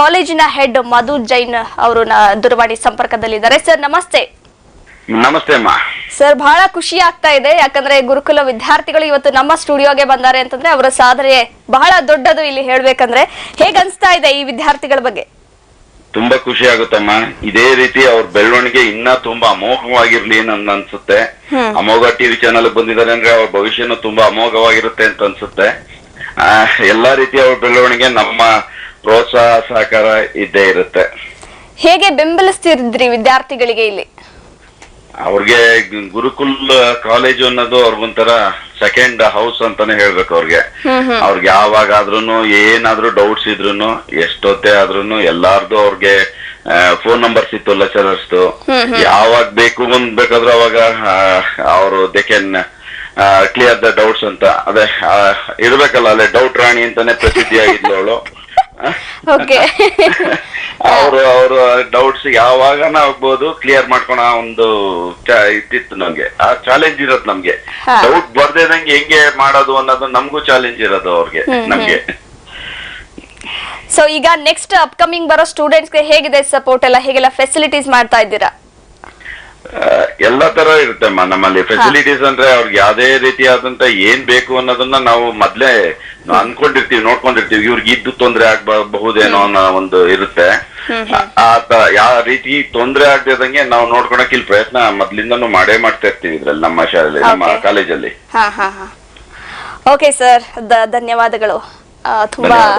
ಕಾಲೇಜಿನ ಹೆಡ್ ಮಧು ಜೈನ್ ಅವರು ದೂರವಾಣಿ ಸಂಪರ್ಕದಲ್ಲಿದ್ದಾರೆ. ಸರ್ ನಮಸ್ತೆ. ನಮಸ್ತೆ ಅಮ್ಮ. ಸರ್ ಬಹಳ ಖುಷಿ ಆಗ್ತಾ ಇದೆ. ಯಾಕಂದ್ರೆ ಗುರುಕುಲ ವಿದ್ಯಾರ್ಥಿಗಳು ಇವತ್ತು ನಮ್ಮ ಸ್ಟುಡಿಯೋಗೆ ಬಂದಾರೆ ಅಂತಂದ್ರೆ ಅವರ ಸಾಧನೆ ಬಹಳ ದೊಡ್ಡದು ಇಲ್ಲಿ ಹೇಳ್ಬೇಕಂದ್ರೆ. ಹೇಗ್ ಅನ್ಸ್ತಾ ಇದೆ ಈ ವಿದ್ಯಾರ್ಥಿಗಳ ಬಗ್ಗೆ? ತುಂಬಾ ಖುಷಿ ಆಗುತ್ತಮ್ಮ. ಇದೇ ರೀತಿ ಅವ್ರ ಬೆಳವಣಿಗೆ ಇನ್ನ ತುಂಬಾ ಅಮೋಘವಾಗಿರ್ಲಿ ಅಂತ ಅನ್ಸುತ್ತೆ. ಅಮೋಘ ಟಿವಿ ಚಾನಲ್ ಬಂದಿದ್ದಾರೆ ಅಂದ್ರೆ ಅವ್ರ ಭವಿಷ್ಯನು ತುಂಬಾ ಅಮೋಘವಾಗಿರುತ್ತೆ ಅಂತ ಅನ್ಸುತ್ತೆ. ಆ, ಎಲ್ಲಾ ರೀತಿ ಅವ್ರ ಬೆಳವಣಿಗೆ ನಮ್ಮ ಪ್ರೋತ್ಸಾಹ ಸಹಕಾರ ಇದ್ದೇ ಇರುತ್ತೆ. ಹೇಗೆ ಬೆಂಬಲಿಸ್ತಿದ್ರಿ ವಿದ್ಯಾರ್ಥಿಗಳಿಗೆ ಇಲ್ಲಿ? ಅವ್ರಿಗೆ ಗುರುಕುಲ್ ಕಾಲೇಜು ಅನ್ನೋದು ಅವ್ರಿಗೊಂಥರ ಸೆಕೆಂಡ್ ಹೌಸ್ ಅಂತಾನೆ ಹೇಳ್ಬೇಕು ಅವ್ರಿಗೆ. ಅವ್ರಿಗೆ ಯಾವಾಗಾದ್ರೂನು ಏನಾದ್ರೂ ಡೌಟ್ಸ್ ಇದ್ರೂನು ಎಷ್ಟೊತ್ತೇ ಆದ್ರೂನು ಎಲ್ಲಾರ್ದು ಅವ್ರಿಗೆ ಫೋನ್ ನಂಬರ್ಸ್ ಇತ್ತು ಲೆಕ್ಚರರ್ಸ್ದು ಯಾವಾಗ ಬೇಕು ಒಂದ್ ಬೇಕಾದ್ರೂ ಅವಾಗ ಅವರು they can clear the doubts ಅಂತ. ಅದೇ ಇರ್ಬೇಕಲ್ಲ ಅಲ್ಲೇ ಡೌಟ್ ರಾಣಿ ಅಂತಾನೆ ಪ್ರಸಿದ್ಧಿಯಾಗಿದ್ಲು ಅವಳು. ಓಕೆ ಅವರು ಅವರು ಡೌಟ್ಸ್ ಯಾವಾಗನ ಆಗ್ಬೋದು ಕ್ಲಿಯರ್ ಮಾಡ್ಕೊಣ ಒಂದು ಇದ್ದಿತ್ತು ನಮ್ಗೆ. ಆ ಚಾಲೆಂಜ್ ಇರೋದು ನಮ್ಗೆ. ಡೌಟ್ ಬರ್ದೇದಂಗೆ ಹೆಂಗೆ ಮಾಡೋದು ಅನ್ನೋದು ನಮಗೂ ಚಾಲೆಂಜ್ ಇರೋದು ಅವ್ರಿಗೆ ನಮ್ಗೆ. ಸೊ ಈಗ ನೆಕ್ಸ್ಟ್ ಅಪ್ಕಮಿಂಗ್ ಬರೋ ಸ್ಟೂಡೆಂಟ್ಸ್ಗೆ ಹೇಗಿದೆ ಸಪೋರ್ಟ್ ಎಲ್ಲ? ಹೇಗೆಲ್ಲ ಫೆಸಿಲಿಟೀಸ್ ಮಾಡ್ತಾ ಇದ್ದೀರಾ? ಎಲ್ಲಾ ತರ ಇರುತ್ತೆ ನಮ್ಮಲ್ಲಿ ಫೆಸಿಲಿಟೀಸ್ ಅಂದ್ರೆ ಅವ್ರಿಗೆ ಯಾವ್ದೇ ರೀತಿಯಾದಂತ ಏನ್ ಬೇಕು ಅನ್ನೋದನ್ನ ನಾವು ಮೊದ್ಲೇ ಅನ್ಕೊಂಡಿರ್ತೀವಿ ನೋಡ್ಕೊಂಡಿರ್ತೀವಿ. ಇವ್ರಿಗೆ ಇದ್ದು ತೊಂದ್ರೆ ಆಗ್ಬಹುದೇನೋ ಅನ್ನೋ ಒಂದು ಇರುತ್ತೆ. ಆ- ಆ ತ- ಯಾವ ರೀತಿ ತೊಂದ್ರೆ ಆಗದಂಗೆ ನಾವು ನೋಡ್ಕೊಳಕ್ ಇಲ್ಲಿ ಪ್ರಯತ್ನ ಮೊದ್ಲಿಂದನೂ ಮಾಡೇ ಮಾಡ್ತಾ ಇರ್ತೀವಿ ಇದ್ರಲ್ಲಿ ನಮ್ಮ ಶಾಲೆ ನಮ್ಮ ಕಾಲೇಜಲ್ಲಿ. ಓಕೆ ಸರ್ ಧನ್ಯವಾದಗಳು. ತುಂಬಾ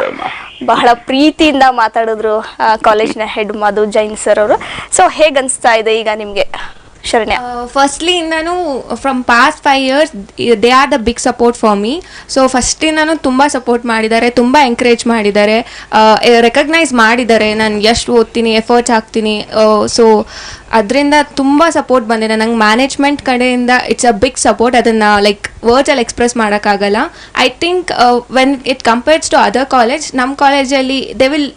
ಬಹಳ ಪ್ರೀತಿಯಿಂದ ಮಾತಾಡಿದ್ರು ಕಾಲೇಜ್ನ ಹೆಡ್ ಮಧು ಜೈನ್ ಸರ್ ಅವರು. ಸೊ ಹೇಗನ್ಸ್ತಾ ಇದೆ ಈಗ ನಿಮ್ಗೆ? ಶರಣ್ಯ ಫಸ್ಟ್ಲಿ ನಾನು from past five years they are the big support for me so ಫಸ್ಟಿಂದನೂ ತುಂಬ ಸಪೋರ್ಟ್ ಮಾಡಿದ್ದಾರೆ ತುಂಬ ಎಂಕರೇಜ್ ಮಾಡಿದ್ದಾರೆ ರೆಕಗ್ನೈಸ್ ಮಾಡಿದ್ದಾರೆ ನಾನು ಎಷ್ಟು ಓದ್ತೀನಿ ಎಫರ್ಟ್ಸ್ ಹಾಕ್ತೀನಿ ಸೊ ಅದರಿಂದ ತುಂಬ ಸಪೋರ್ಟ್ ಬಂದಿದೆ ನಂಗೆ ಮ್ಯಾನೇಜ್ಮೆಂಟ್ ಕಡೆಯಿಂದ ಇಟ್ಸ್ ಅ ಬಿಗ್ ಸಪೋರ್ಟ್ ಅದನ್ನು ಲೈಕ್ ವರ್ಡ್ಸಲ್ಲಿ ಎಕ್ಸ್ಪ್ರೆಸ್ ಮಾಡೋಕ್ಕಾಗಲ್ಲ I think when it compares to other college ನಮ್ಮ ಕಾಲೇಜಲ್ಲಿ ದೇ ವಿಲ್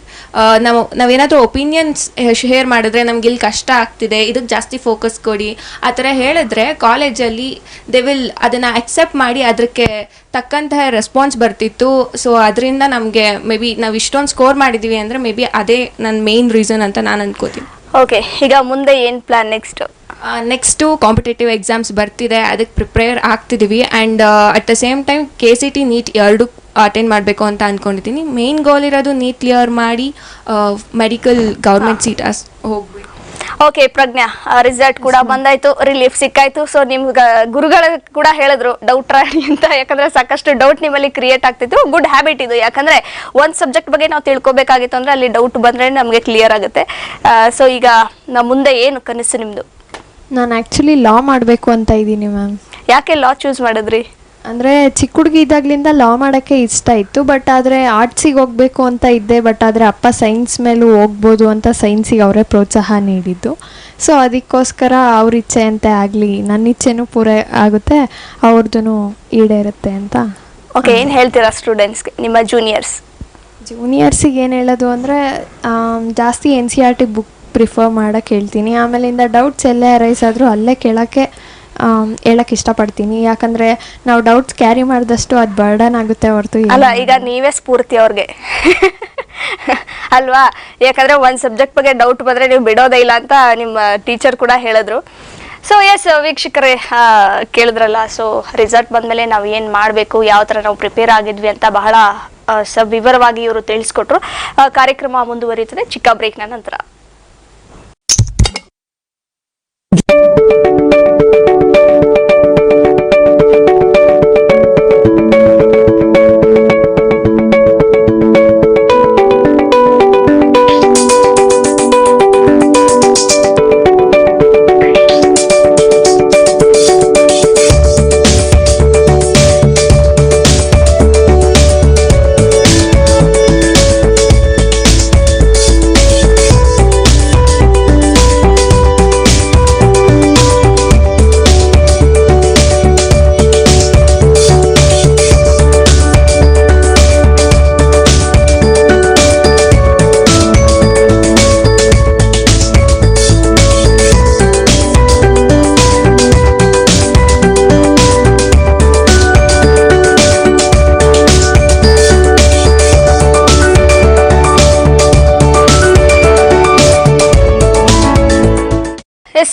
ನಾವು ನಾವೇನಾದರೂ ಒಪಿನಿಯನ್ಸ್ ಶೇರ್ ಮಾಡಿದ್ರೆ ನಮ್ಗೆ ಇಲ್ಲಿ ಕಷ್ಟ ಆಗ್ತಿದೆ ಇದಕ್ಕೆ ಜಾಸ್ತಿ ಫೋಕಸ್ ಕೊಡಿ ಆ ಥರ ಹೇಳಿದ್ರೆ ಕಾಲೇಜಲ್ಲಿ ದೇ ವಿಲ್ ಅದನ್ನು ಅಕ್ಸೆಪ್ಟ್ ಮಾಡಿ ಅದಕ್ಕೆ ತಕ್ಕಂತಹ ರೆಸ್ಪಾನ್ಸ್ ಬರ್ತಿತ್ತು. ಸೊ ಅದರಿಂದ ನಮಗೆ ಮೇ ಬಿ ನಾವು ಇಷ್ಟೊಂದು ಸ್ಕೋರ್ ಮಾಡಿದ್ದೀವಿ ಅಂದರೆ ಮೇ ಬಿ ಅದೇ ನನ್ನ ಮೇನ್ ರೀಸನ್ ಅಂತ ನಾನು ಅಂದ್ಕೋತೀನಿ ಓಕೆ ಈಗ ಮುಂದೆ ಏನು plan next next competitive exams ಬರ್ತಿದೆ ಅದಕ್ಕೆ prepare ಆಗ್ತಿದ್ದೀವಿ and at the same time K C T NEET ಎರಡು ಅಟೆಂಡ್ ಮಾಡಬೇಕು ಅಂತ ಅಂದ್ಕೊಂಡಿದ್ದೀನಿ ಮೇನ್ ಗೋಲ್ ಇರೋದು ನೀಟ್ ಕ್ಲಿಯರ್ ಮಾಡಿ ಮೆಡಿಕಲ್ ಗೌರ್ಮೆಂಟ್ ಸೀಟ್ ಅಸ್ ಹೋಗ್ಬೇಕು. ಓಕೆ ಪ್ರಜ್ಞಾ ರಿಸಲ್ಟ್ ಕೂಡ ಬಂದಾಯ್ತು ರಿಲೀಫ್ ಸಿಕ್ಕಾಯ್ತು. ಸೊ ನಿಮ್ ಗುರುಗಳು ಕೂಡ ಹೇಳಿದ್ರು ಡೌಟ್ ರಾಣಿ ಅಂತ. ಯಾಕಂದ್ರೆ ಸಾಕಷ್ಟು ಡೌಟ್ ನಿಮ್ಮಲ್ಲಿ ಕ್ರಿಯೇಟ್ ಆಗ್ತಿತ್ತು. ಗುಡ್ ಹ್ಯಾಬಿಟ್ ಇದು. ಯಾಕಂದ್ರೆ ಒಂದ್ ಸಬ್ಜೆಕ್ಟ್ ಬಗ್ಗೆ ನಾವು ತಿಳ್ಕೊಬೇಕಾಗಿತ್ತು ಅಂದ್ರೆ ಅಲ್ಲಿ ಡೌಟ್ ಬಂದ್ರೆ ನಮಗೆ ಕ್ಲಿಯರ್ ಆಗುತ್ತೆ. ಸೊ ಈಗ ನಾ ಮುಂದೆ ಏನು ಕನಸು ನಿಮ್ದು? ನಾನು ಆಕ್ಚುಲಿ ಲಾ ಮಾಡಬೇಕು ಅಂತ ಇದ್ದೀನಿ ಮ್ಯಾಮ್ ಯಾಕೆ ಲಾ ಚೂಸ್ ಮಾಡಿದ್ರಿ? ಅಂದರೆ ಚಿಕ್ಕ ಹುಡುಗಿ ಇದ್ದಾಗಲಿಂದ ಲಾ ಮಾಡೋಕ್ಕೆ ಇಷ್ಟ ಇತ್ತು ಬಟ್ ಆದರೆ ಆರ್ಟ್ಸಿಗೆ ಹೋಗಬೇಕು ಅಂತ ಇದ್ದೆ ಬಟ್ ಆದರೆ ಅಪ್ಪ ಸೈನ್ಸ್ ಮೇಲೂ ಹೋಗ್ಬೋದು ಅಂತ ಸೈನ್ಸಿಗೆ ಅವರೇ ಪ್ರೋತ್ಸಾಹ ನೀಡಿದ್ದು. ಸೊ ಅದಕ್ಕೋಸ್ಕರ ಅವ್ರ ಅಂತ ಆಗಲಿ ನನ್ನ ಇಚ್ಛೆನೂ ಪೂರ ಆಗುತ್ತೆ ಅವ್ರದ್ದು ಈಡೇರುತ್ತೆ ಅಂತ. ಓಕೆ ಏನು ಹೇಳ್ತೀರಾ ಸ್ಟೂಡೆಂಟ್ಸ್ಗೆ ನಿಮ್ಮ ಜೂನಿಯರ್ಸ್ ಜೂನಿಯರ್ಸಿಗೆ ಏನು ಹೇಳೋದು ಅಂದರೆ ಜಾಸ್ತಿ N C R T book prefer ಮಾಡೋಕ್ಕೆ ಹೇಳ್ತೀನಿ. ಆಮೇಲಿಂದ ಡೌಟ್ಸ್ ಎಲ್ಲೇ ಅರೈಸ್ ಆದರೂ ಅಲ್ಲೇ ಕೇಳೋಕ್ಕೆ ಹೇಳಕ್ಕೆ ಇಷ್ಟಪಡ್ತೀನಿ. ಯಾಕಂದ್ರೆ ನಾವು ಡೌಟ್ಸ್ ಕ್ಯಾರಿ ಮಾಡಿದಷ್ಟು ಅದು ಬರ್ಡನ್ ಆಗುತ್ತೆ ಹೊರತು ಅಲ್ಲ, ಈಗ ನೀವೇ ಸ್ಫೂರ್ತಿ ಅವ್ರಿಗೆ. ಅಲ್ವಾ? ಯಾಕಂದ್ರೆ ಒಂದ್ ಸಬ್ಜೆಕ್ಟ್ ಬಗ್ಗೆ ಡೌಟ್ ಬಂದ್ರೆ ನೀವು ಬಿಡೋದೇ ಇಲ್ಲ ಅಂತ ನಿಮ್ಮ ಟೀಚರ್ ಕೂಡ ಹೇಳಿದ್ರು. ಸೊ ಎಸ್ ವೀಕ್ಷಕರೇ ಕೇಳಿದ್ರಲ್ಲ. ಸೊ ರಿಸಲ್ಟ್ ಬಂದ್ಮೇಲೆ ನಾವು ಏನ್ ಮಾಡಬೇಕು, ಯಾವ ತರ ನಾವು ಪ್ರಿಪೇರ್ ಆಗಿದ್ವಿ ಅಂತ ಬಹಳ ಸವಿವರವಾಗಿ ಇವರು ತಿಳಿಸ್ಕೊಟ್ರು. ಕಾರ್ಯಕ್ರಮ ಮುಂದುವರಿಯುತ್ತದೆ ಚಿಕ್ಕ ಬ್ರೇಕ್ನ ನಂತರ.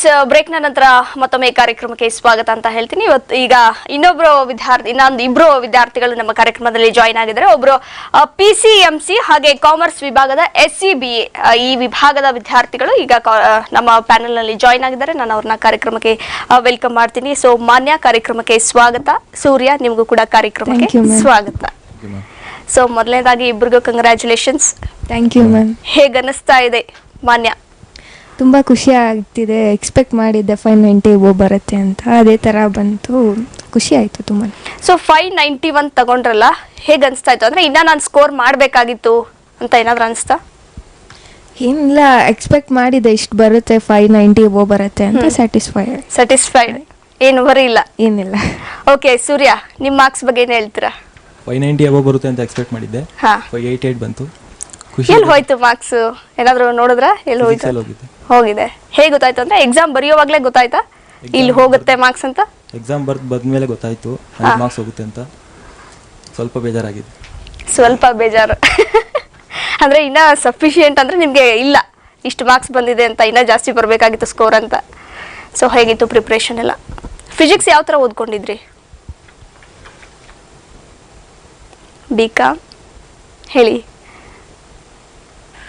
ಎಸ್ನ ನಂತರ ಮತ್ತೊಮ್ಮೆ ಕಾರ್ಯಕ್ರಮಕ್ಕೆ ಸ್ವಾಗತ ಅಂತ ಹೇಳ್ತೀನಿ. ಇವತ್ತು ಈಗ ಇನ್ನೊಬ್ರು ವಿದ್ಯಾರ್ಥಿ ಇನ್ನೊಂದು ಇಬ್ರು ವಿದ್ಯಾರ್ಥಿಗಳು ನಮ್ಮ ಕಾರ್ಯಕ್ರಮದಲ್ಲಿ ಜಾಯಿನ್ ಆಗಿದ್ದಾರೆ. ಒಬ್ರು ಪಿ ಸಿ ಎಂ ಸಿ ಹಾಗೆ ಕಾಮರ್ಸ್ ವಿಭಾಗದ ಎಸ್ ಸಿ ಬಿ ಎ ಈ ವಿಭಾಗದ ವಿದ್ಯಾರ್ಥಿಗಳು ಈಗ ಕಾ- ನಮ್ಮ ಪ್ಯಾನೆಲ್ನಲ್ಲಿ ಜಾಯಿನ್ ಆಗಿದ್ದಾರೆ. ನಾನು ಅವ್ರನ್ನ ಕಾರ್ಯಕ್ರಮಕ್ಕೆ ವೆಲ್ಕಮ್ ಮಾಡ್ತೀನಿ. ಸೊ ಮಾನ್ಯ ಕಾರ್ಯಕ್ರಮಕ್ಕೆ ಸ್ವಾಗತ. ಸೂರ್ಯ ನಿಮಗೂ ಕೂಡ ಕಾರ್ಯಕ್ರಮಕ್ಕೆ Thank you, ma'am. ಸ್ವಾಗತ. ಸೊ ಮೊದಲನೇದಾಗಿ ಇಬ್ರಿಗೂ ಕಂಗ್ರ್ಯಾಚುಲೇಷನ್ಸ್ ಥ್ಯಾಂಕ್ ಯು ಮ್ಯಾಮ್ ಹೇಗನ್ನಿಸ್ತಾ ಇದೆ ಮಾನ್ಯ? ತುಂಬ ಖುಷಿ ಆಗ್ತಿದೆ ಎಕ್ಸ್ಪೆಕ್ಟ್ ಮಾಡಿದ್ದೆ ಫೈವ್ ನೈಂಟಿ ಓ ಬರುತ್ತೆ ಅಂತ. ಅದೇ ಥರ ಬಂತು. ಖುಷಿ ಆಯಿತು ತುಂಬ ಸೊ ಫೈವ್ ನೈಂಟಿ ಒನ್ ತಗೊಂಡ್ರಲ್ಲ? ಹೇಗೆ ಅನಿಸ್ತಾ ಇತ್ತು? ಅಂದರೆ ಇನ್ನೂ ನಾನು ಸ್ಕೋರ್ ಮಾಡಬೇಕಾಗಿತ್ತು ಅಂತ ಏನಾದರೂ ಅನಿಸ್ತಾ? ಏನಿಲ್ಲ ಎಕ್ಸ್ಪೆಕ್ಟ್ ಮಾಡಿದೆ. ಇಷ್ಟು ಬರುತ್ತೆ ಫೈವ್ ನೈಂಟಿ ಓ ಬರುತ್ತೆ ಅಂತ ಸ್ಯಾಟಿಸ್ಫೈ ಸ್ಯಾಟಿಸ್ಫೈಡ್ ಏನು ಬರೀ ಇಲ್ಲ ಏನಿಲ್ಲ. ಓಕೆ ಸೂರ್ಯ ನಿಮ್ಮ ಮಾರ್ಕ್ಸ್ ಬಗ್ಗೆ ಏನು ಹೇಳ್ತೀರಾ? ಫೈವ್ ನೈಂಟಿ ಅಬೋ ಬರುತ್ತೆ ಅಂತ ಎಕ್ಸ್ಪೆಕ್ಟ್ ಮಾಡಿದ್ದೆ. ಹಾಂ. ಫೈವ್ ಏಯ್ಟ್ ಏಯ್ಟ್ ಬಂತು. ಎಲ್ಲಿ ಹೋಯ್ತು ಮಾರ್ಕ್ಸ್? ಏನಾದ್ರು ನೋಡಿದ್ರ? ಎಲ್ಲಿ ಹೋಯ್ತು? ಹೋಗಿದೆ. ಹೇಗೆ ಗೊತ್ತಾಯ್ತು ಅಂದ್ರೆ ಎಕ್ಸಾಮ್ ಬರೆಯೋವಾಗ್ಲೇ ಗೊತ್ತಾಯ್ತಾ? ಇಲ್ಲಿ ಹೋಗುತ್ತೆ ಮಾರ್ಕ್ಸ್ ಅಂತ? ಎಕ್ಸಾಮ್ ಬರ್ದು ಬಂದ್ಮೇಲೆ ಗೊತ್ತಾಯ್ತು. ಮಾರ್ಕ್ಸ್ ಹೋಗುತ್ತೆ ಅಂತ. ಸ್ವಲ್ಪ ಬೇಜಾರಾಗಿದೆ. ಸ್ವಲ್ಪ ಬೇಜಾರು. ಅಂದ್ರೆ ಇನ್ನ ಸಫಿಶಿಯೆಂಟ್ ಅಂದ್ರೆ ನಿಮ್ಗೆ ಇಲ್ಲ. ಇಷ್ಟು ಮಾರ್ಕ್ಸ್ ಬಂದಿದೆ ಅಂತ ಇನ್ನ ಜಾಸ್ತಿ ಬರಬೇಕಾಗಿತ್ತು ಸ್ಕೋರ್ ಅಂತ. ಸೊ ಹೇಗಿತ್ತು ಪ್ರಿಪ್ರೇಷನ್ ಎಲ್ಲ? ಫಿಸಿಕ್ಸ್ ಯಾವ ಥರ ಓದ್ಕೊಂಡಿದ್ರಿ? ಬಿ ಕಾಮ್ ಹೇಳಿ.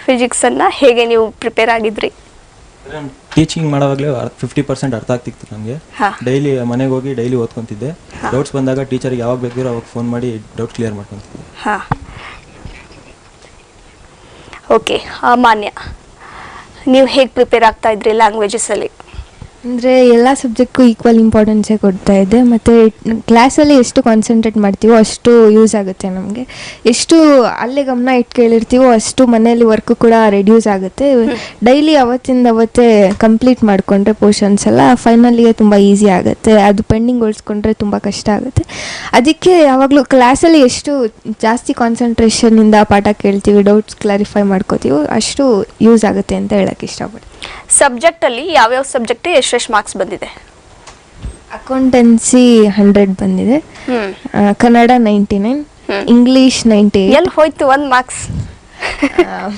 ಫಿಸಿಕ್ಸನ್ನು ಹೇಗೆ ನೀವು ಪ್ರಿಪೇರ್ ಆಗಿದ್ರಿ? ಟೀಚಿಂಗ್ ಮಾಡೋವಾಗಲೇ ಫಿಫ್ಟಿ ಪರ್ಸೆಂಟ್ ಅರ್ಥ ಆಗ್ತಿತ್ತು ನನಗೆ ಹಾ. ಡೈಲಿ ಮನೆಗೆ ಹೋಗಿ ಡೈಲಿ ಓದ್ಕೊತಿದ್ದೆ. ಡೌಟ್ಸ್ ಬಂದಾಗ ಟೀಚರ್ಗೆ ಯಾವಾಗ ಬೇಕಿರೋ ಅವಾಗ ಫೋನ್ ಮಾಡಿ ಡೌಟ್ ಕ್ಲಿಯರ್ ಮಾಡ್ಕೊತಿದ್ದೆ. ಹಾಂ. ಓಕೆ ಮಾನ್ಯ ನೀವು ಹೇಗೆ ಪ್ರಿಪೇರ್ ಆಗ್ತಾ ಇದ್ರಿ ಲ್ಯಾಂಗ್ವೇಜಸಲ್ಲಿ ಅಂದರೆ ಎಲ್ಲ ಸಬ್ಜೆಕ್ಟ್ಗೂ ಈಕ್ವಲ್ ಇಂಪಾರ್ಟೆನ್ಸೇ ಕೊಡ್ತಾ ಇದೆ. ಮತ್ತು ಕ್ಲಾಸಲ್ಲಿ ಎಷ್ಟು ಕಾನ್ಸಂಟ್ರೇಟ್ ಮಾಡ್ತೀವೋ ಅಷ್ಟು ಯೂಸ್ ಆಗುತ್ತೆ ನಮಗೆ. ಎಷ್ಟು ಅಲ್ಲೇ ಗಮನ ಇಟ್ಟು ಕೇಳಿರ್ತೀವೋ ಅಷ್ಟು ಮನೆಯಲ್ಲಿ ವರ್ಕು ಕೂಡ ರೆಡ್ಯೂಸ್ ಆಗುತ್ತೆ. ಡೈಲಿ ಅವತ್ತಿಂದ ಅವತ್ತೇ ಕಂಪ್ಲೀಟ್ ಮಾಡಿಕೊಂಡ್ರೆ ಪೋರ್ಷನ್ಸ್ ಎಲ್ಲ ಫೈನಲಿಗೆ ತುಂಬ ಈಸಿ ಆಗುತ್ತೆ. ಅದು ಪೆಂಡಿಂಗ್ ಉಳಿಸ್ಕೊಂಡ್ರೆ ತುಂಬ ಕಷ್ಟ ಆಗುತ್ತೆ. ಅದಕ್ಕೆ ಯಾವಾಗಲೂ ಕ್ಲಾಸಲ್ಲಿ ಎಷ್ಟು ಜಾಸ್ತಿ ಕಾನ್ಸಂಟ್ರೇಷನಿಂದ ಪಾಠ ಕೇಳ್ತೀವಿ ಡೌಟ್ಸ್ ಕ್ಲಾರಿಫೈ ಮಾಡ್ಕೋತೀವೋ ಅಷ್ಟು ಯೂಸ್ ಆಗುತ್ತೆ ಅಂತ ಹೇಳೋಕ್ಕೆ ಇಷ್ಟಪಡ್ತೀನಿ. ಸಬ್ಜೆಕ್ಟಲ್ಲಿ ಯಾವ್ಯಾವ ಸಬ್ಜೆಕ್ಟ್ ಎಷ್ಟೆಷ್ಟು ಮಾರ್ಕ್ಸ್ ಬಂದಿದೆ? ಅಕೌಂಟೆನ್ಸಿ ಹಂಡ್ರೆಡ್ ಬಂದಿದೆ. ಹ್ಮ್. Kannada ninety nine English ninety ಎಲ್ಲಿ ಹೋಯ್ತು ಒನ್ ಮಾರ್ಕ್ಸ್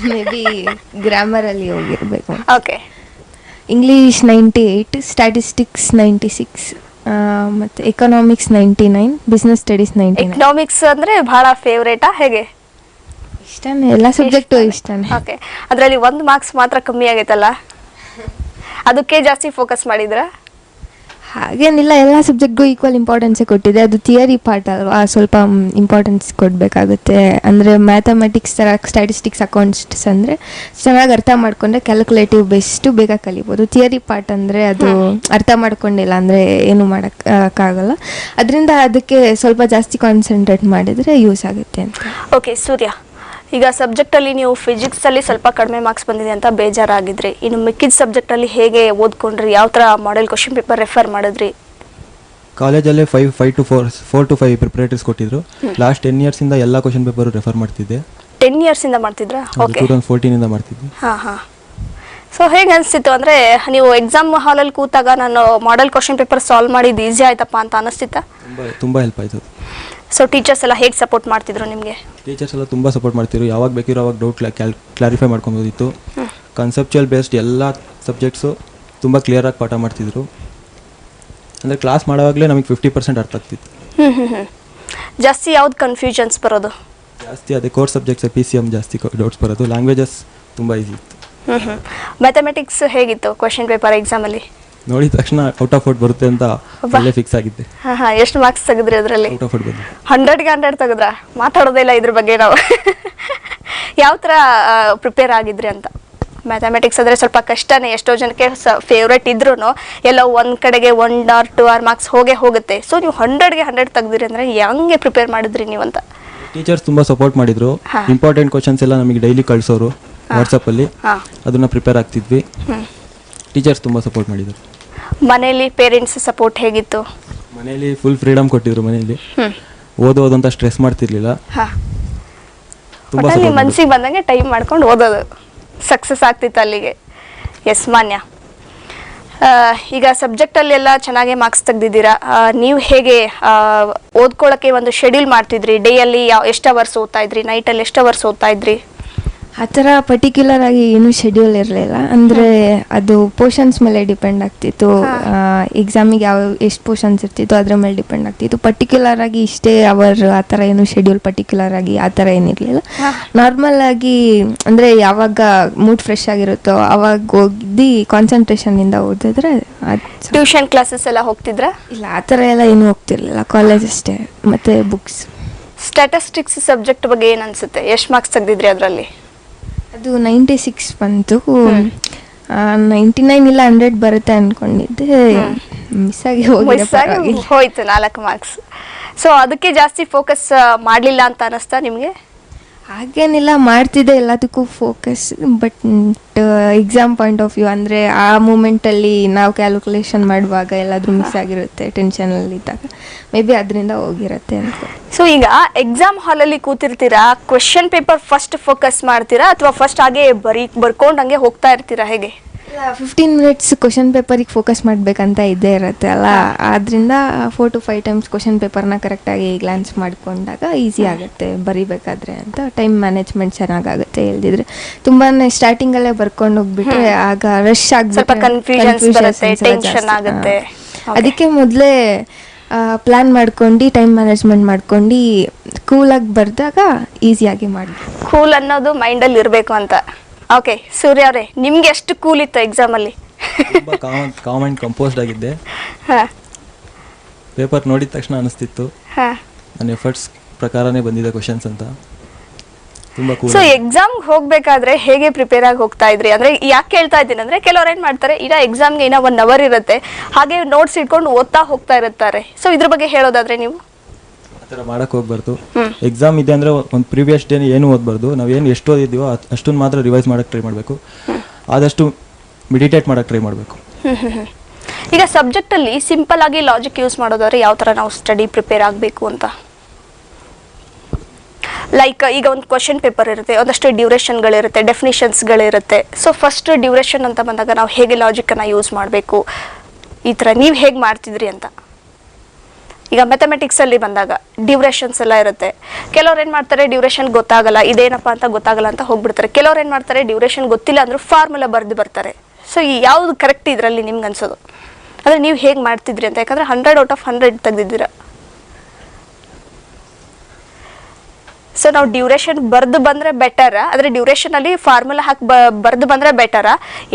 ಮೇ ಬಿ ಗ್ರಾಮರಲ್ಲಿ ಹೋಗಿರಬೇಕು. Okay English ninety eight statistics ninety six ಮತ್ತು economics ninety nine business studies ninety nine economics ಅಂದ್ರೆ ಬಹಳ ಫೇವ್ರೇಟಾ ಹೇಗೆ? ಇಷ್ಟನೇ ಎಲ್ಲ ಸಬ್ಜೆಕ್ಟು ಇಷ್ಟನೇ. ಓಕೆ ಅದರಲ್ಲಿ ಒಂದು ಮಾರ್ಕ್ಸ್ ಮಾತ್ರ ಕಮ್ಮಿ ಆಗೈತಲ್ಲ? ಅದಕ್ಕೆ ಜಾಸ್ತಿ ಫೋಕಸ್ ಮಾಡಿದ್ರ? ಹಾಗೇನಿಲ್ಲ ಎಲ್ಲ ಸಬ್ಜೆಕ್ಟ್ಗೂ ಈಕ್ವಲ್ ಇಂಪಾರ್ಟೆನ್ಸೇ ಕೊಟ್ಟಿದೆ. ಅದು ಥಿಯರಿ ಪಾರ್ಟ್ ಅಲ್ವಾ? ಸ್ವಲ್ಪ ಇಂಪಾರ್ಟೆನ್ಸ್ ಕೊಡಬೇಕಾಗುತ್ತೆ. ಅಂದರೆ ಮ್ಯಾಥಮೆಟಿಕ್ಸ್ ಥರ ಸ್ಟ್ಯಾಟಿಸ್ಟಿಕ್ಸ್ ಅಕೌಂಟ್ಸ್ ಅಂದರೆ ಚೆನ್ನಾಗಿ ಅರ್ಥ ಮಾಡಿಕೊಂಡ್ರೆ ಕ್ಯಾಲ್ಕುಲೇಟಿವ್ ಬೆಸ್ಟು ಬೇಗ ಕಲಿಬೋದು. ಥಿಯರಿ ಪಾರ್ಟ್ ಅಂದರೆ ಅದು ಅರ್ಥ ಮಾಡ್ಕೊಂಡಿಲ್ಲ ಅಂದರೆ ಏನು ಮಾಡೋಕ್ಕಾಗಲ್ಲ ಅದರಿಂದ ಅದಕ್ಕೆ ಸ್ವಲ್ಪ ಜಾಸ್ತಿ ಕಾನ್ಸಂಟ್ರೇಟ್ ಮಾಡಿದರೆ ಯೂಸ್ ಆಗುತ್ತೆ ಅಂತ. ಓಕೆ ಸೂರ್ಯ. ಈಗ ಸಬ್ಜೆಕ್ಟ್ ಅಲ್ಲಿ ನೀವು ಫಿಸಿಕ್ಸ್ ಅಲ್ಲಿ ಸ್ವಲ್ಪ ಕಡಿಮೆ ಮಾರ್ಕ್ಸ್ ಬಂದಿದೆ ಅಂತ ಬೇಜಾರಾಗಿದ್ರಿ. ಇನ್ನು ಮಿಕ್ಕಿದ ಸಬ್ಜೆಕ್ಟ್ ಅಲ್ಲಿ ಹೇಗೆ ಓದ್ಕೊಂಡ್ರಿ? ಯಾವ ತರ ಮಾಡೆಲ್ ಕ್ವಶನ್ ಪೇಪರ್ ರೆಫರ್ ಮಾಡಿದ್ರಿ? ಕಾಲೇಜಲ್ಲೇ five five two four four two five preparatories ಕೊಟ್ಟಿದ್ರು. ಲಾಸ್ಟ್ ಟೆನ್ ಇಯರ್ಸಿಂದ ಎಲ್ಲ ಕ್ವಶನ್ ಪೇಪರ್ ರೆಫರ್ ಮಾಡ್ತಿದ್ದೆ. ಟೆನ್ ಇಯರ್ಸ್ ಇಂದ ಮಾಡ್ತಿದ್ರಾ? ಓಕೆ ಟೂ ತೌಸಂಡ್ ಫೋರ್ಟೀನಿಂದ ಮಾಡ್ತಿದ್ದೆ. ಹಾ ಹಾ. ಸೊ ಹೇಗೆ ಅನಿಸ್ತಿತ್ತು ಅಂದರೆ ನೀವು ಎಕ್ಸಾಮ್ ಹಾಲಲ್ಲಿ ಕೂತಾಗ ನಾನು ಮಾಡೆಲ್ ಕ್ವಶನ್ ಪೇಪರ್ ಸಾಲ್ವ್ ಮಾಡಿದ್ದು ಈಸಿ ಆಯ್ತಪ್ಪ ಅಂತ ಅನಿಸ್ತಿತ್ತಾ? ತುಂಬ ತುಂಬ ಹೆಲ್ಪ್ ಆಯ್ತು ಸೊ ಟೀಚರ್ಸ್ ಎಲ್ಲ ಹೇಗೆ ಸಪೋರ್ಟ್ ಮಾಡ್ತಿದ್ರು ನಿಮಗೆ? ಟೀಚರ್ಸ್ ಎಲ್ಲ ತುಂಬ ಸಪೋರ್ಟ್ ಮಾಡ್ತಿದ್ರು. ಯಾವಾಗ ಬೇಕಿರೋ ಅವಾಗ ಡೌಟ್ ಕ್ಲಾರಿಫೈ ಮಾಡ್ಕೊಬೋದಿತ್ತು ಕನ್ಸೆಪ್ಚುಯಲ್ ಬೇಸ್ಡ್ ಎಲ್ಲ ಸಬ್ಜೆಕ್ಟ್ಸು ತುಂಬ ಕ್ಲಿಯರಾಗಿ ಪಾಠ ಮಾಡ್ತಿದ್ರು. ಅಂದರೆ ಕ್ಲಾಸ್ ಮಾಡೋವಾಗಲೇ ನಮಗೆ ಫಿಫ್ಟಿ ಪರ್ಸೆಂಟ್ ಅರ್ಥ ಆಗ್ತಿತ್ತು. ಜಾಸ್ತಿ ಯಾವ್ದು ಕನ್ಫ್ಯೂಷನ್ಸ್ ಬರೋದು? ಜಾಸ್ತಿ ಅದೇ core subjects P C M ಜಾಸ್ತಿ ಡೌಟ್ಸ್ ಬರೋದು. ಲ್ಯಾಂಗ್ವೇಜಸ್ ತುಂಬ ಈಸಿ ಇತ್ತು. ಹ್ಮ್ ಹ್ಞೂ ಮ್ಯಾಥಮೆಟಿಕ್ಸ್ ಹೇಗಿತ್ತು? ಕ್ವಶನ್ ಪೇಪರ್ ಎಕ್ಸಾಮಲ್ಲಿ ನೋಡಿದ ತಕ್ಷಣ ಔಟ್ ಆಫ್ ಔಟ್ ಬರುತ್ತೆ ಅಂತ ಅಲ್ಲೇ ಫಿಕ್ಸ್ ಆಗಿದ್ದೆ. ಹಾ ಹಾ ಎಷ್ಟು ಮಾರ್ಕ್ಸ್ ತೆಗೆದ್ರಿ ಅದರಲ್ಲಿ? ಔಟ್ ಆಫ್ ಔಟ್ ಬಂದು ಹಂಡ್ರೆಡ್ಗೆ ಹಂಡ್ರೆಡ್ ತೆಗೆದ್ರ? ಮಾತಾಡೋದೇ ಇಲ್ಲ ಇದ್ರ ಬಗ್ಗೆ ನಾವು. ಯಾವ ಥರ ಪ್ರಿಪೇರ್ ಆಗಿದ್ರಿ ಅಂತ? ಮ್ಯಾಥಮೆಟಿಕ್ಸ್ ಅಂದರೆ ಸ್ವಲ್ಪ ಕಷ್ಟನೇ ಎಷ್ಟೋ ಜನಕ್ಕೆ ಸ ಫೇವ್ರೇಟ್ ಇದ್ರೂ ಎಲ್ಲ ಒಂದು ಕಡೆಗೆ one or two R marks ಹೋಗೇ ಹೋಗುತ್ತೆ. ಸೊ ನೀವು ಹಂಡ್ರೆಡ್ಗೆ ಹಂಡ್ರೆಡ್ ತೆಗ್ದಿರಿ ಅಂದರೆ ಹೆಂಗೆ ಪ್ರಿಪೇರ್ ಮಾಡಿದ್ರಿ ನೀವು ಅಂತ? ಟೀಚರ್ಸ್ ತುಂಬ ಸಪೋರ್ಟ್ ಮಾಡಿದ್ರು. ಇಂಪಾರ್ಟೆಂಟ್ ಕ್ವಶನ್ಸ್ ಎಲ್ಲ ನಮಗೆ ಡೈಲಿ ಕಳಿಸೋರು ವಾಟ್ಸಪ್ಪಲ್ಲಿ ಅಲ್ಲಿ. ಅದನ್ನ ಪ್ರಿಪೇರ್ ಆಗ್ತಿದ್ವಿ. ಟೀಚರ್ಸ್ ತುಂಬ ಸಪೋರ್ಟ್ ಮಾಡಿದರು. ಮನೇಲಿ ಪೇರೆಂಟ್ಸ್ ಸಪೋರ್ಟ್ ಹೇಗಿತ್ತು? ಮನೆಯಲ್ಲಿ ಫುಲ್ ಫ್ರೀಡಮ್ ಕೊಟ್ಟಿದ್ರು ಮನೆಯಲ್ಲಿ. ಓದು ಓದೋದು ಅಂತ ಸ್ಟ್ರೆಸ್ ಮಾಡ್ತಿರ್ಲಿಲ್ಲ. ಹಾ. ತುಂಬಾ ಒಟ್ಟಲ್ಲಿ ಸಪೋರ್ಟ್ ಮನ್ಸಿಗೆ ಬಂದಂಗೆ ಟೈಮ್ ಮಾಡ್ಕೊಂಡು ಓದೋದು. ಸಕ್ಸಸ್ ಆಗ್ತಿತ್ತು ಅಲ್ಲಿಗೆ. ಎಸ್ ಮಾನ್ಯ. ಆ, ಈಗ ಸಬ್ಜೆಕ್ಟಲ್ಲಿ ಎಲ್ಲ ಚೆನ್ನಾಗಿ ಮಾರ್ಕ್ಸ್ ತೆಗ್ದಿದ್ದೀರಾ? ನೀವು ಹೇಗೆ ಆ, ಓದ್ಕೊಳ್ಳೋಕ್ಕೆ ಒಂದು ಶೆಡ್ಯೂಲ್ ಮಾಡ್ತಿದ್ರಿ? ಡೇಯಲ್ಲಿ ಯಾವ ಎಷ್ಟು ಅವರ್ಸ್ ಓದ್ತಾ ಇದ್ರಿ? ನೈಟಲ್ಲಿ ಎಷ್ಟು ಅವರ್ಸ್ ಓದ್ತಾ ಇದ್ರಿ? ಆ ಥರ ಪರ್ಟಿಕ್ಯುಲರ್ ಆಗಿ ಏನು ಶೆಡ್ಯೂಲ್ ಇರಲಿಲ್ಲ. ಅಂದರೆ ಅದು ಪೋರ್ಷನ್ಸ್ ಮೇಲೆ ಡಿಪೆಂಡ್ ಆಗ್ತಿತ್ತು. ಎಕ್ಸಾಮಿಗೆ ಯಾವ ಎಷ್ಟು ಪೋರ್ಷನ್ಸ್ ಇರ್ತಿತ್ತು ಅದ್ರ ಮೇಲೆ ಡಿಪೆಂಡ್ ಆಗ್ತಿತ್ತು. ಪರ್ಟಿಕ್ಯುಲರ್ ಆಗಿ ಇಷ್ಟೇ ಅವರ್ ಆ ಥರ ಏನು ಶೆಡ್ಯೂಲ್ ಪರ್ಟಿಕ್ಯುಲರ್ ಆಗಿ ಆ ಥರ ಏನಿರಲಿಲ್ಲ ನಾರ್ಮಲ್ ಆಗಿ ಅಂದರೆ ಯಾವಾಗ ಮೂಡ್ ಫ್ರೆಶ್ ಆಗಿರುತ್ತೋ ಅವಾಗ ಹೋಗಿ ಕಾನ್ಸಂಟ್ರೇಷನಿಂದ ಓದಿದ್ರೆ ಟ್ಯೂಷನ್ ಕ್ಲಾಸಸ್ ಎಲ್ಲ ಹೋಗ್ತಿದ್ರ? ಇಲ್ಲ ಆ ಥರ ಎಲ್ಲ ಏನು ಹೋಗ್ತಿರ್ಲಿಲ್ಲ. ಕಾಲೇಜ್ ಅಷ್ಟೇ ಮತ್ತೆ ಬುಕ್ಸ್ ಸ್ಟ್ಯಾಟಿಸ್ಟಿಕ್ಸ್ ಸಬ್ಜೆಕ್ಟ್ ಬಗ್ಗೆ ಏನ್ ಅನ್ಸುತ್ತೆ? ಎಷ್ಟು ಮಾರ್ಕ್ಸ್ ತೆಗೆದಿದ್ರಿ ಅದರಲ್ಲಿ? ಅದು ನೈಂಟಿ ಸಿಕ್ಸ್ ಬಂತು ನೈಂಟಿ ನೈನ್ ಇಲ್ಲ ಹಂಡ್ರೆಡ್ ಬರುತ್ತೆ ಅನ್ಕೊಂಡಿದ್ದೆ. ಮಿಸ್ ಆಗಿ ಹೋಗಿದೆ ಪರವಾಗಿಲ್ಲ. ಹೋಯ್ತು ನಾಲ್ಕು ಮಾರ್ಕ್ಸ್ ಸೊ ಅದಕ್ಕೆ ಜಾಸ್ತಿ ಫೋಕಸ್ ಮಾಡಲಿಲ್ಲ ಅಂತ ಅನಿಸ್ತಾ ನಿಮ್ಗೆ? ಹಾಗೇನಿಲ್ಲ ಮಾಡ್ತಿದ್ದೆ ಎಲ್ಲದಕ್ಕೂ focus but exam point of view ಅಂದರೆ ಆ ಮೂಮೆಂಟಲ್ಲಿ ನಾವು ಕ್ಯಾಲ್ಕುಲೇಷನ್ ಮಾಡುವಾಗ ಎಲ್ಲಾದರೂ ಮಿಸ್ ಆಗಿರುತ್ತೆ ಟೆನ್ಷನಲ್ಲಿ ಇದ್ದಾಗ. ಮೇ ಬಿ ಅದರಿಂದ ಹೋಗಿರುತ್ತೆ ಅಂತ. ಸೊ ಈಗ ಎಕ್ಸಾಮ್ ಹಾಲಲ್ಲಿ ಕೂತಿರ್ತೀರಾ? ಕ್ವೆಶನ್ ಪೇಪರ್ ಫಸ್ಟ್ ಫೋಕಸ್ ಮಾಡ್ತೀರಾ? ಅಥವಾ ಫಸ್ಟ್ ಹಾಗೆ ಬರೀ ಬರ್ಕೊಂಡು ಹಂಗೆ ಹೋಗ್ತಾ ಇರ್ತೀರಾ? ಹೇಗೆ? ಫಿಫ್ಟೀನ್ ಮಿನಿಟ್ಸ್ ಕ್ವಶನ್ ಪೇಪರಿಗೆ ಫೋಕಸ್ ಮಾಡಬೇಕಂತ ಇದ್ದೇ ಇರುತ್ತೆ ಅಲ್ಲ? ಆದ್ರಿಂದ four to five times question ಪೇಪರ್ನ ಕರೆಕ್ಟಾಗಿ ಗ್ಲಾನ್ಸ್ ಮಾಡಿಕೊಂಡಾಗ ಈಸಿ ಆಗುತ್ತೆ ಬರಿಬೇಕಾದ್ರೆ ಅಂತ. ಟೈಮ್ ಮ್ಯಾನೇಜ್ಮೆಂಟ್ ಚೆನ್ನಾಗಾಗುತ್ತೆ ಇಲ್ದಿದ್ರೆ ತುಂಬಾ ಸ್ಟಾರ್ಟಿಂಗಲ್ಲೇ ಬರ್ಕೊಂಡು ಹೋಗ್ಬಿಟ್ರೆ ಆಗ ರಶ್ ಆಗುತ್ತೆ. ಅದಕ್ಕೆ ಮೊದಲೇ ಪ್ಲ್ಯಾನ್ ಮಾಡ್ಕೊಂಡು ಟೈಮ್ ಮ್ಯಾನೇಜ್ಮೆಂಟ್ ಮಾಡ್ಕೊಂಡು ಕೂಲಾಗಿ ಬರೆದಾಗ ಈಸಿಯಾಗಿ ಮಾಡಿ ಕೂಲ್ ಅನ್ನೋದು ಮೈಂಡಲ್ಲಿ ಇರಬೇಕು ಅಂತ. ಓಕೆ ಸೂರ್ಯ ಅವರೇ ನಿಮ್ಗೆ ಎಷ್ಟು ಕೂಲ್ ಇತ್ತು ಎಕ್ಸಾಮ್ ಅಲ್ಲಿ? ಕಾಮ್ ಕಂಪೋಸ್ಡ್ ಆಗಿದ್ದೆ. ಹಾಂ. ಪೇಪರ್ ನೋಡಿದ ತಕ್ಷಣ ಅನಿಸ್ತಿತ್ತು. ಹಾಂ. ನನ್ನ ಎಫರ್ಟ್ಸ್ ಪ್ರಕಾರನೇ ಬಂದಿದೆ ಕ್ವಶನ್ಸ್ ಅಂತ. ತುಂಬ ಕೂಲ್ ಸೊ ಎಕ್ಸಾಮ್ ಹೋಗ್ಬೇಕಾದ್ರೆ ಹೇಗೆ ಪ್ರಿಪೇರ್ ಆಗಿ ಹೋಗ್ತಾ ಇದ್ರಿ? ಅಂದ್ರೆ ಯಾಕೆ ಹೇಳ್ತಾ ಇದ್ದೀನಿ ಅಂದ್ರೆ ಕೆಲವ್ರು ಏನ್ ಮಾಡ್ತಾರೆ ಇನ್ನ ಎಕ್ಸಾಮ್ಗೆ ಇನ್ನ ಒನ್ ಅವರ್ ಇರುತ್ತೆ. ಹಾಗೆ ನೋಟ್ಸ್ ಇಟ್ಕೊಂಡು ಓದ್ತಾ ಹೋಗ್ತಾ ಇರುತ್ತಾರೆ. ಸೊ ಇದ್ರ ಬಗ್ಗೆ ಹೇಳೋದಾದ್ರೆ ನೀವು? ಥರ ಮಾಡಕ್ ಹೋಗ್ಬಾರ್ದು. ಎಕ್ಸಾಮ್ ಇದೆ ಅಂದರೆ ಒಂದು ಪ್ರೀವಿಯಸ್ ಡೇ ಏನು ಓದ್ಬಾರ್ದು. ನಾವು ಏನು ಎಷ್ಟು ಓದಿದ್ದೀವೋ ಅಷ್ಟನ್ನು ಮಾತ್ರ ರಿವೈಸ್ ಮಾಡೋಕ್ಕೆ ಟ್ರೈ ಮಾಡಬೇಕು. ಆದಷ್ಟು ಮೆಡಿಟೇಟ್ ಮಾಡೋಕ್ಕೆ ಟ್ರೈ ಮಾಡಬೇಕು. ಈಗ ಸಬ್ಜೆಕ್ಟ್ ಅಲ್ಲಿ ಸಿಂಪಲ್ ಆಗಿ ಲಾಜಿಕ್ ಯೂಸ್ ಮಾಡೋದಾದ್ರೆ ಯಾವ ತರ ನಾವು ಸ್ಟಡಿ ಪ್ರಿಪೇರ್ ಆಗಬೇಕು ಅಂತ? ಲೈಕ್ ಈಗ ಒಂದು ಕ್ವಶನ್ ಪೇಪರ್ ಇರುತ್ತೆ ಒಂದಷ್ಟು ಡ್ಯೂರೇಷನ್ಗಳಿರುತ್ತೆ ಡೆಫಿನಿಷನ್ಸ್ಗಳಿರುತ್ತೆ ಸೊ ಫಸ್ಟ್ ಡ್ಯೂರೇಷನ್ ಅಂತ ಬಂದಾಗ ನಾವು ಹೇಗೆ ಲಾಜಿಕನ್ನು ಯೂಸ್ ಮಾಡಬೇಕು? ಈ ಥರ ನೀವು ಹೇಗೆ ಮಾಡ್ತಿದ್ರಿ ಅಂತ? ಈಗ ಮ್ಯಾಥಮೆಟಿಕ್ಸ್ ಅಲ್ಲಿ ಬಂದಾಗ ಡ್ಯೂರೇಷನ್ಸ್ ಎಲ್ಲ ಇರುತ್ತೆ. ಕೆಲವ್ರು ಏನ್ ಮಾಡ್ತಾರೆ ಡ್ಯೂರೇಷನ್ ಗೊತ್ತಾಗಲ್ಲ ಇದೇನಪ್ಪ ಅಂತ ಗೊತ್ತಾಗಲ್ಲ ಅಂತ ಹೋಗ್ಬಿಡ್ತಾರೆ. ಕೆಲವ್ರು ಏನ್ ಮಾಡ್ತಾರೆ ಡ್ಯೂರೇಷನ್ ಗೊತ್ತಿಲ್ಲ ಅಂದ್ರೆ ಫಾರ್ಮುಲಾ ಬರೆದು ಬರ್ತಾರೆ. ಸೊ ಯಾವ್ದು ಕರೆಕ್ಟ್ ಇದರಲ್ಲಿ ನಿಮ್ಗೆ ಅನ್ಸೋದು? ಅಂದ್ರೆ ನೀವು ಹೇಗೆ ಮಾಡ್ತಿದ್ರಿ ಅಂತ? ಯಾಕಂದ್ರೆ ಹಂಡ್ರೆಡ್ ಔಟ್ ಆಫ್ ಹಂಡ್ರೆಡ್ ತೆಗ್ದಿದ್ದೀರಾ. ಸೊ ನಾವು ಡ್ಯೂರೇಷನ್ ಬರ್ದು ಬಂದ್ರೆ ಬೆಟರ್ ಅಂದ್ರೆ ಡ್ಯೂರೇಷನ್ ಅಲ್ಲಿ ಫಾರ್ಮುಲಾ ಹಾಕಿ ಬರ್ದು ಬಂದ್ರೆ ಬೆಟರ್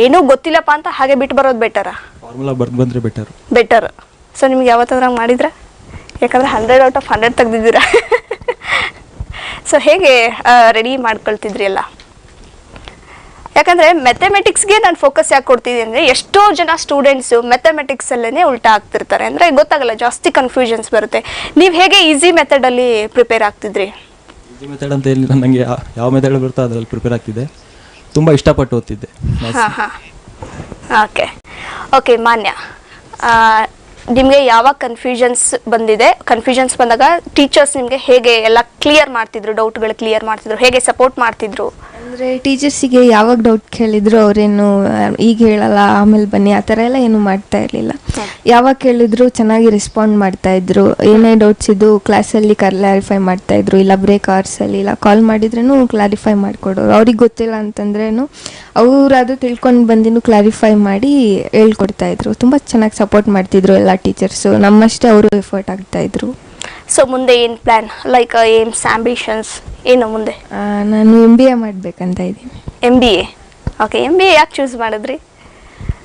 ಏನೂ ಗೊತ್ತಿಲ್ಲಪ್ಪ ಅಂತ ಹಾಗೆ ಬಿಟ್ಟು ಬರೋದು ಬೆಟರಾ ಫಾರ್ಮುಲಾ ಬರ್ದು ಬಂದರೆ ಬೆಟರ್ ಬೆಟರ್ ಸೊ ನಿಮ್ಗೆ ಯಾವತ್ತಾದ್ರೂ ಮಾಡಿದ್ರ? ಯಾಕಂದ್ರೆ ಹಂಡ್ರೆಡ್ ಔಟ್ ಆಫ್ ಹಂಡ್ರೆಡ್ ತೆಗ್ದಿದ್ದೀರಾ? ಸೊ ಹೇಗೆ ರೆಡಿ ಮಾಡ್ಕೊಳ್ತಿದ್ರಿ ಎಲ್ಲ? ಯಾಕಂದ್ರೆ ಮೆಥಮೆಟಿಕ್ಸ್ಗೆ ನಾನು ಫೋಕಸ್ ಯಾಕೆ ಕೊಡ್ತಿದ್ದೀನಿ ಅಂದರೆ ಎಷ್ಟೋ ಜನ ಸ್ಟೂಡೆಂಟ್ಸು ಮೆಥಮೆಟಿಕ್ಸಲ್ಲೇ ಉಲ್ಟಾ ಆಗ್ತಿರ್ತಾರೆ. ಅಂದರೆ ಗೊತ್ತಾಗಲ್ಲ ಜಾಸ್ತಿ ಕನ್ಫ್ಯೂಷನ್ಸ್ ಬರುತ್ತೆ. ನೀವು ಹೇಗೆ ಈಸಿ ಮೆಥಡಲ್ಲಿ ಪ್ರಿಪೇರ್ ಆಗ್ತಿದ್ರಿ? ಈಸಿ ಮೆಥಡ್ ಅಂತ ಹೇಳಿ ನನಗೆ ಯಾವ ಮೆಥಡ್ ಬರುತ್ತೋ ಅದರಲ್ಲಿ ಪ್ರಿಪೇರ್ ಆಗ್ತಿದೆ ತುಂಬ ಇಷ್ಟಪಟ್ಟು ಓದ್ತಿದ್ದೆ. ಹಾಂ ಹಾಂ. ಓಕೆ ಓಕೆ ಮಾನ್ಯ. ನಿಮಗೆ ಯಾವಾಗ ಕನ್ಫ್ಯೂಷನ್ಸ್ ಬಂದಿದೆ? ಕನ್ಫ್ಯೂಷನ್ಸ್ ಬಂದಾಗ ಟೀಚರ್ಸ್ ನಿಮಗೆ ಹೇಗೆ ಎಲ್ಲ ಕ್ಲಿಯರ್ ಮಾಡ್ತಿದ್ರು ಡೌಟ್ಗಳು ಕ್ಲಿಯರ್ ಮಾಡ್ತಿದ್ರು ಹೇಗೆ ಸಪೋರ್ಟ್ ಮಾಡ್ತಿದ್ರು? ಅಂದರೆ ಟೀಚರ್ಸಿಗೆ ಯಾವಾಗ ಡೌಟ್ ಕೇಳಿದ್ರು ಅವರೇನು ಈಗ ಹೇಳಲ್ಲ ಆಮೇಲೆ ಬನ್ನಿ ಆ ಥರ ಎಲ್ಲ ಏನು ಮಾಡ್ತಾ ಇರಲಿಲ್ಲ. ಯಾವಾಗ ಕೇಳಿದ್ರು ಚೆನ್ನಾಗಿ ರೆಸ್ಪಾಂಡ್ ಮಾಡ್ತಾ ಇದ್ರು. ಏನೇ ಡೌಟ್ಸ್ ಇದ್ದು ಕ್ಲಾಸಲ್ಲಿ ಕ್ಲಾರಿಫೈ ಮಾಡ್ತಾ ಇದ್ರು ಇಲ್ಲ ಬ್ರೇಕ್ ಅವರ್ಸಲ್ಲಿ ಇಲ್ಲ ಕಾಲ್ ಮಾಡಿದ್ರೂ ಕ್ಲಾರಿಫೈ ಮಾಡಿಕೊಡೋರು. ಅವ್ರಿಗೆ ಗೊತ್ತಿಲ್ಲ ಅಂತಂದ್ರೇನು ಅವರು ಅದು ತಿಳ್ಕೊಂಡು ಬಂದಿನೂ ಕ್ಲಾರಿಫೈ ಮಾಡಿ ಹೇಳ್ಕೊಡ್ತಾ ಇದ್ರು. ತುಂಬ ಚೆನ್ನಾಗಿ ಸಪೋರ್ಟ್ ಮಾಡ್ತಿದ್ರು ಎಲ್ಲ ಟೀಚರ್ಸು ನಮ್ಮಷ್ಟೇ ಅವರು ಎಫರ್ಟ್ ಆಗ್ತಾ ಇದ್ರು. ಸೊ ಮುಂದೆ ಏನು ಪ್ಲ್ಯಾನ್ ಲೈಕ್ ಏಮ್ಸ್ ಆಂಬಿಷನ್ಸ್ ಏನು ಮುಂದೆ? ಆ, ನಾನು ಎಂ ಬಿ ಎ ಮಾಡಬೇಕಂತ ಇದ್ದೀನಿ. M B A okay M B A ಯಾಕೆ ಚೂಸ್ ಮಾಡಿದ್ರಿ?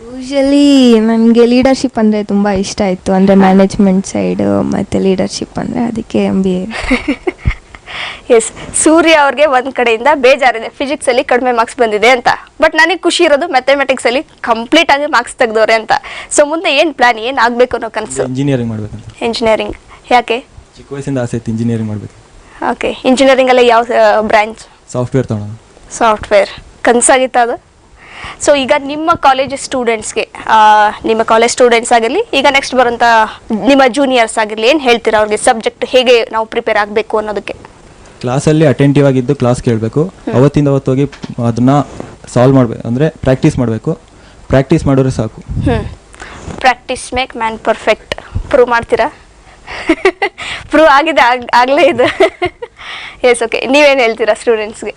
ಯೂಶಲಿ ನನಗೆ ಲೀಡರ್ಶಿಪ್ ಅಂದರೆ ತುಂಬ ಇಷ್ಟ ಆಯಿತು. ಅಂದರೆ ಮ್ಯಾನೇಜ್ಮೆಂಟ್ ಸೈಡು ಮತ್ತು ಲೀಡರ್ಶಿಪ್ ಅಂದರೆ ಅದಕ್ಕೆ M B A S Surya ಅವ್ರಿಗೆ ಒಂದ್ ಕಡೆಯಿಂದ ಬೇಜಾರಿದೆ. ಫಿಸಿಕ್ಸ್ ಅಲ್ಲಿ ಕಡಿಮೆ ಮಾರ್ಕ್ಸ್ ಬಂದಿದೆ ಅಂತ. ಬಟ್ ನನಗೆ ಖುಷಿ ಇರೋದು ಮ್ಯಾಥಮೆಟಿಕ್ಸ್ ಅಲ್ಲಿ ಕಂಪ್ಲೀಟ್ ಆಗಿ ಮಾರ್ಕ್ಸ್ ತೆಗ್ದವ್ರೆ ಅಂತ. ಸೊ ಮುಂದೆ ಏನ್ ಪ್ಲಾನ್ ಏನ್ ಆಗ್ಬೇಕು ಅನ್ನೋ ಕನಸು? ಇಂಜಿನಿಯರಿಂಗ್ ಮಾಡಬೇಕಂತ. ಇಂಜಿನಿಯರಿಂಗ್ ಯಾಕೆ? ಚಿಕ್ಕ ವಯಸ್ಸಿಂದ ಆಸೆ ಇತ್ತು ಇಂಜಿನಿಯರಿಂಗ್ ಮಾಡಬೇಕು. ಓಕೆ ಇಂಜಿನಿಯರಿಂಗ್ ಅಲ್ಲಿ ಯಾವ ಬ್ರಾಂಚ್ ಸಾಫ್ಟ್ವೇರ್ ತೊಗೊಳೋಣ ಸಾಫ್ಟ್ವೇರ್ ಕನಸಾಗಿತ್ತು ಅದು? ಸೊ ಈಗ ನಿಮ್ಮ ಕಾಲೇಜ್ ಸ್ಟೂಡೆಂಟ್ಸ್ಗೆ ನಿಮ್ಮ ಕಾಲೇಜ್ ಸ್ಟೂಡೆಂಟ್ಸ್ ಆಗಿರಲಿ ಈಗ ನೆಕ್ಸ್ಟ್ ಬರೋಂಥ ನಿಮ್ಮ ಜೂನಿಯರ್ಸ್ ಆಗಿರಲಿ ಏನು ಹೇಳ್ತೀರಾ ಅವ್ರಿಗೆ? ಸಬ್ಜೆಕ್ಟ್ ಹೇಗೆ ನಾವು ಪ್ರಿಪೇರ್ ಆಗಬೇಕು ಅನ್ನೋದಕ್ಕೆ? ಕ್ಲಾಸಲ್ಲಿ ಅಟೆಂಟಿವ್ ಆಗಿದ್ದು ಕ್ಲಾಸ್ ಕೇಳಬೇಕು. ಅವತ್ತಿಂದ ಅವತ್ತು ಹೋಗಿ ಅದನ್ನ ಸಾಲ್ವ್ ಮಾಡಬೇಕು ಅಂದರೆ ಪ್ರಾಕ್ಟೀಸ್ ಮಾಡಬೇಕು. ಪ್ರಾಕ್ಟೀಸ್ ಮಾಡಿದ್ರೆ ಸಾಕು. ಹ್ಞೂ practice make man perfect prove ಮಾಡ್ತೀರಾ? ಪ್ರೂವ್ ಆಗಿದೆ ಆಗ್ ಆಗಲೇ ಇದು. ಎಸ್ ಓಕೆ ನೀವೇನು ಹೇಳ್ತೀರಾ ಸ್ಟೂಡೆಂಟ್ಸ್ಗೆ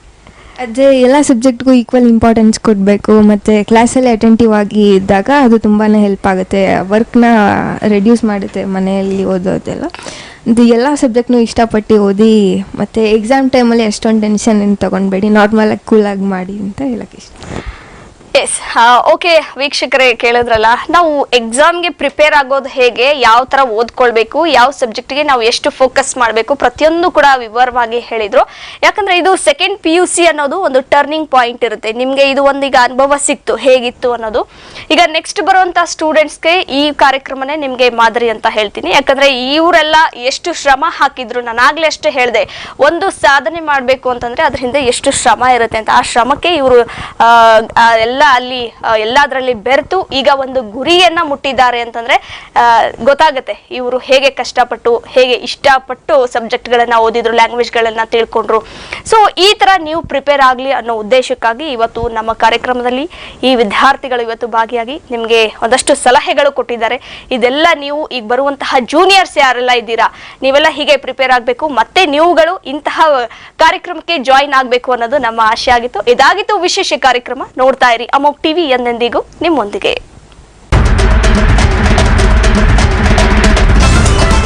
ಅದೇ ಎಲ್ಲ ಸಬ್ಜೆಕ್ಟ್ಗೂ ಈಕ್ವಲ್ ಇಂಪಾರ್ಟೆನ್ಸ್ ಕೊಡಬೇಕು. ಮತ್ತು ಕ್ಲಾಸಲ್ಲಿ ಅಟೆಂಟಿವ್ ಆಗಿ ಇದ್ದಾಗ ಅದು ತುಂಬಾ ಹೆಲ್ಪ್ ಆಗುತ್ತೆ. ವರ್ಕ್ನ ರೆಡ್ಯೂಸ್ ಮಾಡುತ್ತೆ ಮನೆಯಲ್ಲಿ ಓದೋದೆಲ್ಲ. ಇದು ಎಲ್ಲ ಸಬ್ಜೆಕ್ಟ್ನು ಇಷ್ಟಪಟ್ಟು ಓದಿ, ಮತ್ತು ಎಕ್ಸಾಮ್ ಟೈಮಲ್ಲಿ ಎಷ್ಟೊಂದು ಟೆನ್ಷನ್ ಏನು ತೊಗೊಳ್ಬೇಡಿ ನಾರ್ಮಲಾಗಿ ಕೂಲಾಗಿ ಮಾಡಿ ಅಂತ ಹೇಳೋಕ್ಕೆ ಇಷ್ಟ. ಎಸ್ ಓಕೆ ವೀಕ್ಷಕರೇ, ಕೇಳಿದ್ರಲ್ಲ, ನಾವು ಎಕ್ಸಾಮ್ಗೆ ಪ್ರಿಪೇರ್ ಆಗೋದು ಹೇಗೆ, ಯಾವ ತರ ಓದ್ಕೊಳ್ಬೇಕು, ಯಾವ ಸಬ್ಜೆಕ್ಟ್ಗೆ ನಾವು ಎಷ್ಟು ಫೋಕಸ್ ಮಾಡಬೇಕು, ಪ್ರತಿಯೊಂದು ಕೂಡ ವಿವರವಾಗಿ ಹೇಳಿದ್ರು. ಯಾಕಂದ್ರೆ ಇದು ಸೆಕೆಂಡ್ ಪಿ ಯು ಸಿ ಅನ್ನೋದು ಒಂದು ಟರ್ನಿಂಗ್ ಪಾಯಿಂಟ್ ಇರುತ್ತೆ. ನಿಮಗೆ ಇದು ಒಂದೀಗ ಅನುಭವ ಸಿಕ್ತು, ಹೇಗಿತ್ತು ಅನ್ನೋದು. ಈಗ ನೆಕ್ಸ್ಟ್ ಬರುವಂತ ಸ್ಟೂಡೆಂಟ್ಸ್ಗೆ ಈ ಕಾರ್ಯಕ್ರಮನೇ ನಿಮಗೆ ಮಾದರಿ ಅಂತ ಹೇಳ್ತೀನಿ. ಯಾಕಂದ್ರೆ ಇವರೆಲ್ಲ ಎಷ್ಟು ಶ್ರಮ ಹಾಕಿದ್ರು ನಾನಾಗ್ಲೇ ಅಷ್ಟೇ ಹೇಳಿದೆ, ಒಂದು ಸಾಧನೆ ಮಾಡಬೇಕು ಅಂತಂದ್ರೆ ಅದ್ರ ಹಿಂದೆ ಎಷ್ಟು ಶ್ರಮ ಇರುತ್ತೆ ಅಂತ. ಆ ಶ್ರಮಕ್ಕೆ ಇವರು ಎಲ್ಲ ಅಲ್ಲಿ ಆ, ಎಲ್ಲದರಲ್ಲಿ ಬೆರೆತು ಈಗ ಒಂದು ಗುರಿಯನ್ನ ಮುಟ್ಟಿದ್ದಾರೆ ಅಂತಂದ್ರೆ ಗೊತ್ತಾಗುತ್ತೆ ಇವರು ಹೇಗೆ ಕಷ್ಟಪಟ್ಟು ಹೇಗೆ ಇಷ್ಟಪಟ್ಟು ಸಬ್ಜೆಕ್ಟ್ ಗಳನ್ನ ಓದಿದ್ರು ಲ್ಯಾಂಗ್ವೇಜ್ ಗಳನ್ನ ತಿಳ್ಕೊಂಡ್ರು. ಸೊ ಈ ತರ ನೀವು ಪ್ರಿಪೇರ್ ಆಗಲಿ ಅನ್ನೋ ಉದ್ದೇಶಕ್ಕಾಗಿ ಇವತ್ತು ನಮ್ಮ ಕಾರ್ಯಕ್ರಮದಲ್ಲಿ ಈ ವಿದ್ಯಾರ್ಥಿಗಳು ಇವತ್ತು ಭಾಗಿಯಾಗಿ ನಿಮಗೆ ಒಂದಷ್ಟು ಸಲಹೆಗಳು ಕೊಟ್ಟಿದ್ದಾರೆ. ಇದೆಲ್ಲ ನೀವು ಈಗ ಬರುವಂತಹ ಜೂನಿಯರ್ಸ್ ಯಾರೆಲ್ಲ ಇದ್ದೀರಾ ನೀವೆಲ್ಲ ಹೀಗೆ ಪ್ರಿಪೇರ್ ಆಗಬೇಕು ಮತ್ತೆ ನೀವುಗಳು ಇಂತಹ ಕಾರ್ಯಕ್ರಮಕ್ಕೆ ಜಾಯಿನ್ ಆಗಬೇಕು ಅನ್ನೋದು ನಮ್ಮ ಆಶೆ ಆಗಿತ್ತು. ಇದಾಗಿತ್ತು ವಿಶೇಷ ಕಾರ್ಯಕ್ರಮ ನೋಡ್ತಾ ಇರಿ. ಅಮೋಕ್ ಟಿವಿ ಎಂದೆಂದಿಗೂ ನಿಮ್ಮೊಂದಿಗೆ.